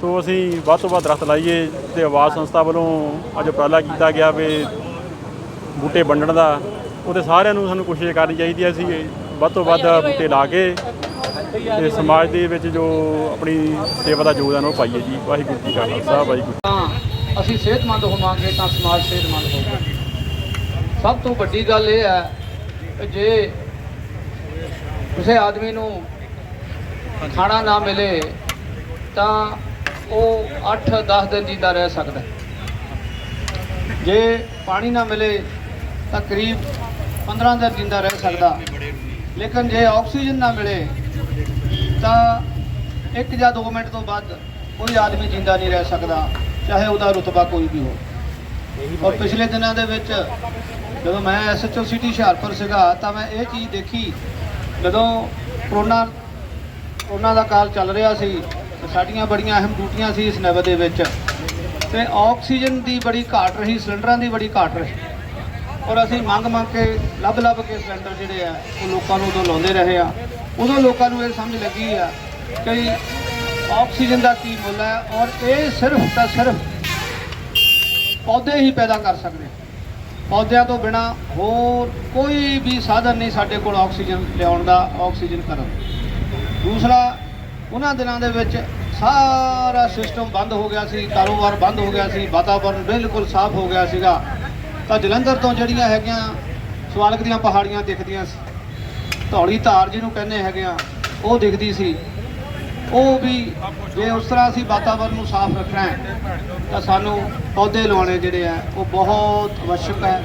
ਸੋ ਅਸੀਂ ਵੱਧ ਤੋਂ ਵੱਧ ਦਰਖਤ ਲਾਈਏ ਤੇ ਆਵਾਜ਼ ਸੰਸਥਾ ਵੱਲੋਂ ਅੱਜ ਉਪਰਾਲਾ ਕੀਤਾ ਗਿਆ ਵੀ ਬੂਟੇ ਵੰਡਣ ਦਾ। ਉਹਦੇ ਸਾਰਿਆਂ ਨੂੰ ਸਾਨੂੰ ਕੋਸ਼ਿਸ਼ ਕਰਨੀ ਚਾਹੀਦੀ ਹੈ। ਅਸੀਂ ਵੱਧ ਤੋਂ ਵੱਧ ਬੂਟੇ ਲਾ ਕੇ ਤੇ ਸਮਾਜ ਦੇ ਵਿੱਚ ਜੋ ਆਪਣੀ ਸੇਵਾ ਦਾ ਯੋਗਦਾਨ ਉਹ ਪਾਈਏ ਜੀ। ਵਾਹਿਗੁਰੂ ਜੀ ਕਾ ਖਾਲਸਾ, ਵਾਹਿਗੁਰੂ ਤਾਂ ਅਸੀਂ ਸਿਹਤਮੰਦ ਹੋਵਾਂਗੇ ਤਾਂ ਸਮਾਜ ਸਿਹਤਮੰਦ ਹੋਵੇਗਾ ਸਭ ਤੋਂ ਵੱਡੀ ਗੱਲ ਇਹ ਹੈ ਕਿ ਜੇ ਕਿਸੇ ਆਦਮੀ ਨੂੰ ਖਾਣਾ ਨਾ ਮਿਲੇ, ਤਾਂ ਉਹ 8-10 ਦਿਨ ਜਿੰਦਾ ਰਹਿ ਸਕਦਾ ਜੇ ਪਾਣੀ ਨਾ ਮਿਲੇ, ਤਾਂ ਕਰੀਬ 15 ਦਿਨ ਜਿੰਦਾ ਰਹਿ ਸਕਦਾ। ਲੇਕਿਨ ਜੇ ਆਕਸੀਜਨ ਨਾ ਮਿਲੇ ਤਾਂ 1 ਜਾਂ 2 ਮਿੰਟ ਤੋਂ ਬਾਅਦ ਕੋਈ ਆਦਮੀ ਜਿੰਦਾ ਨਹੀਂ ਰਹਿ ਸਕਦਾ ਚਾਹੇ ਉਹਦਾ ਰੁਤਬਾ ਕੋਈ ਵੀ ਹੋ ਔਰ ਪਿਛਲੇ ਦਿਨਾਂ ਦੇ ਵਿੱਚ ਜਦੋਂ ਮੈਂ ਐਸਐਚਓ ਸਿਟੀ ਹੁਸ਼ਿਆਰਪੁਰ ਸੀਗਾ ਤਾਂ ਮੈਂ ਇਹ ਚੀਜ਼ ਦੇਖੀ ਜਦੋਂ ਕਰੋਨਾ ਕਰੋਨਾ ਦਾ ਕਾਲ ਚੱਲ ਰਿਹਾ ਸੀ ਸਾਡੀਆਂ ਬੜੀਆਂ ਅਹਿਮ ਡਿਊਟੀਆਂ ਸੀ ਇਸ ਨਵ ਦੇ ਵਿੱਚ ਤੇ ਆਕਸੀਜਨ ਦੀ ਬੜੀ ਘਾਟ ਰਹੀ ਸਿਲੰਡਰਾਂ ਦੀ ਬੜੀ ਘਾਟ ਰਹੀ। ਔਰ ਅਸੀਂ ਮੰਗ ਮੰਗ ਕੇ ਲੱਭ ਲੱਭ ਕੇ ਸਿਲੰਡਰ ਜਿਹੜੇ ਆ ਉਹ ਲੋਕਾਂ ਨੂੰ ਉਦੋਂ ਲਾਉਂਦੇ ਰਹੇ ਆ। ਉਦੋਂ ਲੋਕਾਂ ਨੂੰ ਇਹ ਸਮਝ ਲੱਗੀ ਆ ਕਿ ਆਕਸੀਜਨ ਦਾ ਕੀ ਮੁੱਲ ਹੈ ਔਰ ਇਹ ਸਿਰਫ ਤਾਂ ਸਿਰਫ ਪੌਦੇ ਹੀ ਪੈਦਾ ਕਰ ਸਕਦੇ ਪੌਦਿਆਂ ਤੋਂ ਬਿਨਾ ਹੋਰ ਕੋਈ ਵੀ ਸਾਧਨ ਨਹੀਂ ਸਾਡੇ ਕੋਲ ਆਕਸੀਜਨ ਲਿਆਉਣ ਦਾ, ਆਕਸੀਜਨ ਕਰਨ ਦੂਸਰਾ, ਉਹਨਾਂ ਦਿਨਾਂ ਦੇ ਵਿੱਚ ਸਾਰਾ ਸਿਸਟਮ ਬੰਦ ਹੋ ਗਿਆ ਸੀ, ਕਾਰੋਬਾਰ ਬੰਦ ਹੋ ਗਿਆ ਸੀ, ਵਾਤਾਵਰਨ ਬਿਲਕੁਲ ਸਾਫ਼ ਹੋ ਗਿਆ ਸੀਗਾ। ਤਾਂ ਜਲੰਧਰ ਤੋਂ ਜਿਹੜੀਆਂ ਹੈਗੀਆਂ ਸਵਾਲਕ ਦੀਆਂ ਪਹਾੜੀਆਂ ਦਿਖਦੀਆਂ ਸੀ। ਧੌਲੀ ਧਾਰ ਜਿਹਨੂੰ ਕਹਿੰਦੇ ਹੈਗੇ ਆ, ਉਹ ਦਿਖਦੀ ਸੀ। ਉਹ ਵੀ ਜੇ ਉਸ ਤਰ੍ਹਾਂ ਅਸੀਂ ਵਾਤਾਵਰਨ ਨੂੰ ਸਾਫ਼ ਰੱਖਣਾ ਹੈ, ਤਾਂ ਸਾਨੂੰ ਪੌਦੇ ਲਾਉਣੇ ਜਿਹੜੇ ਆ, ਉਹ ਬਹੁਤ ਅਵਸ਼ਕ ਹੈ।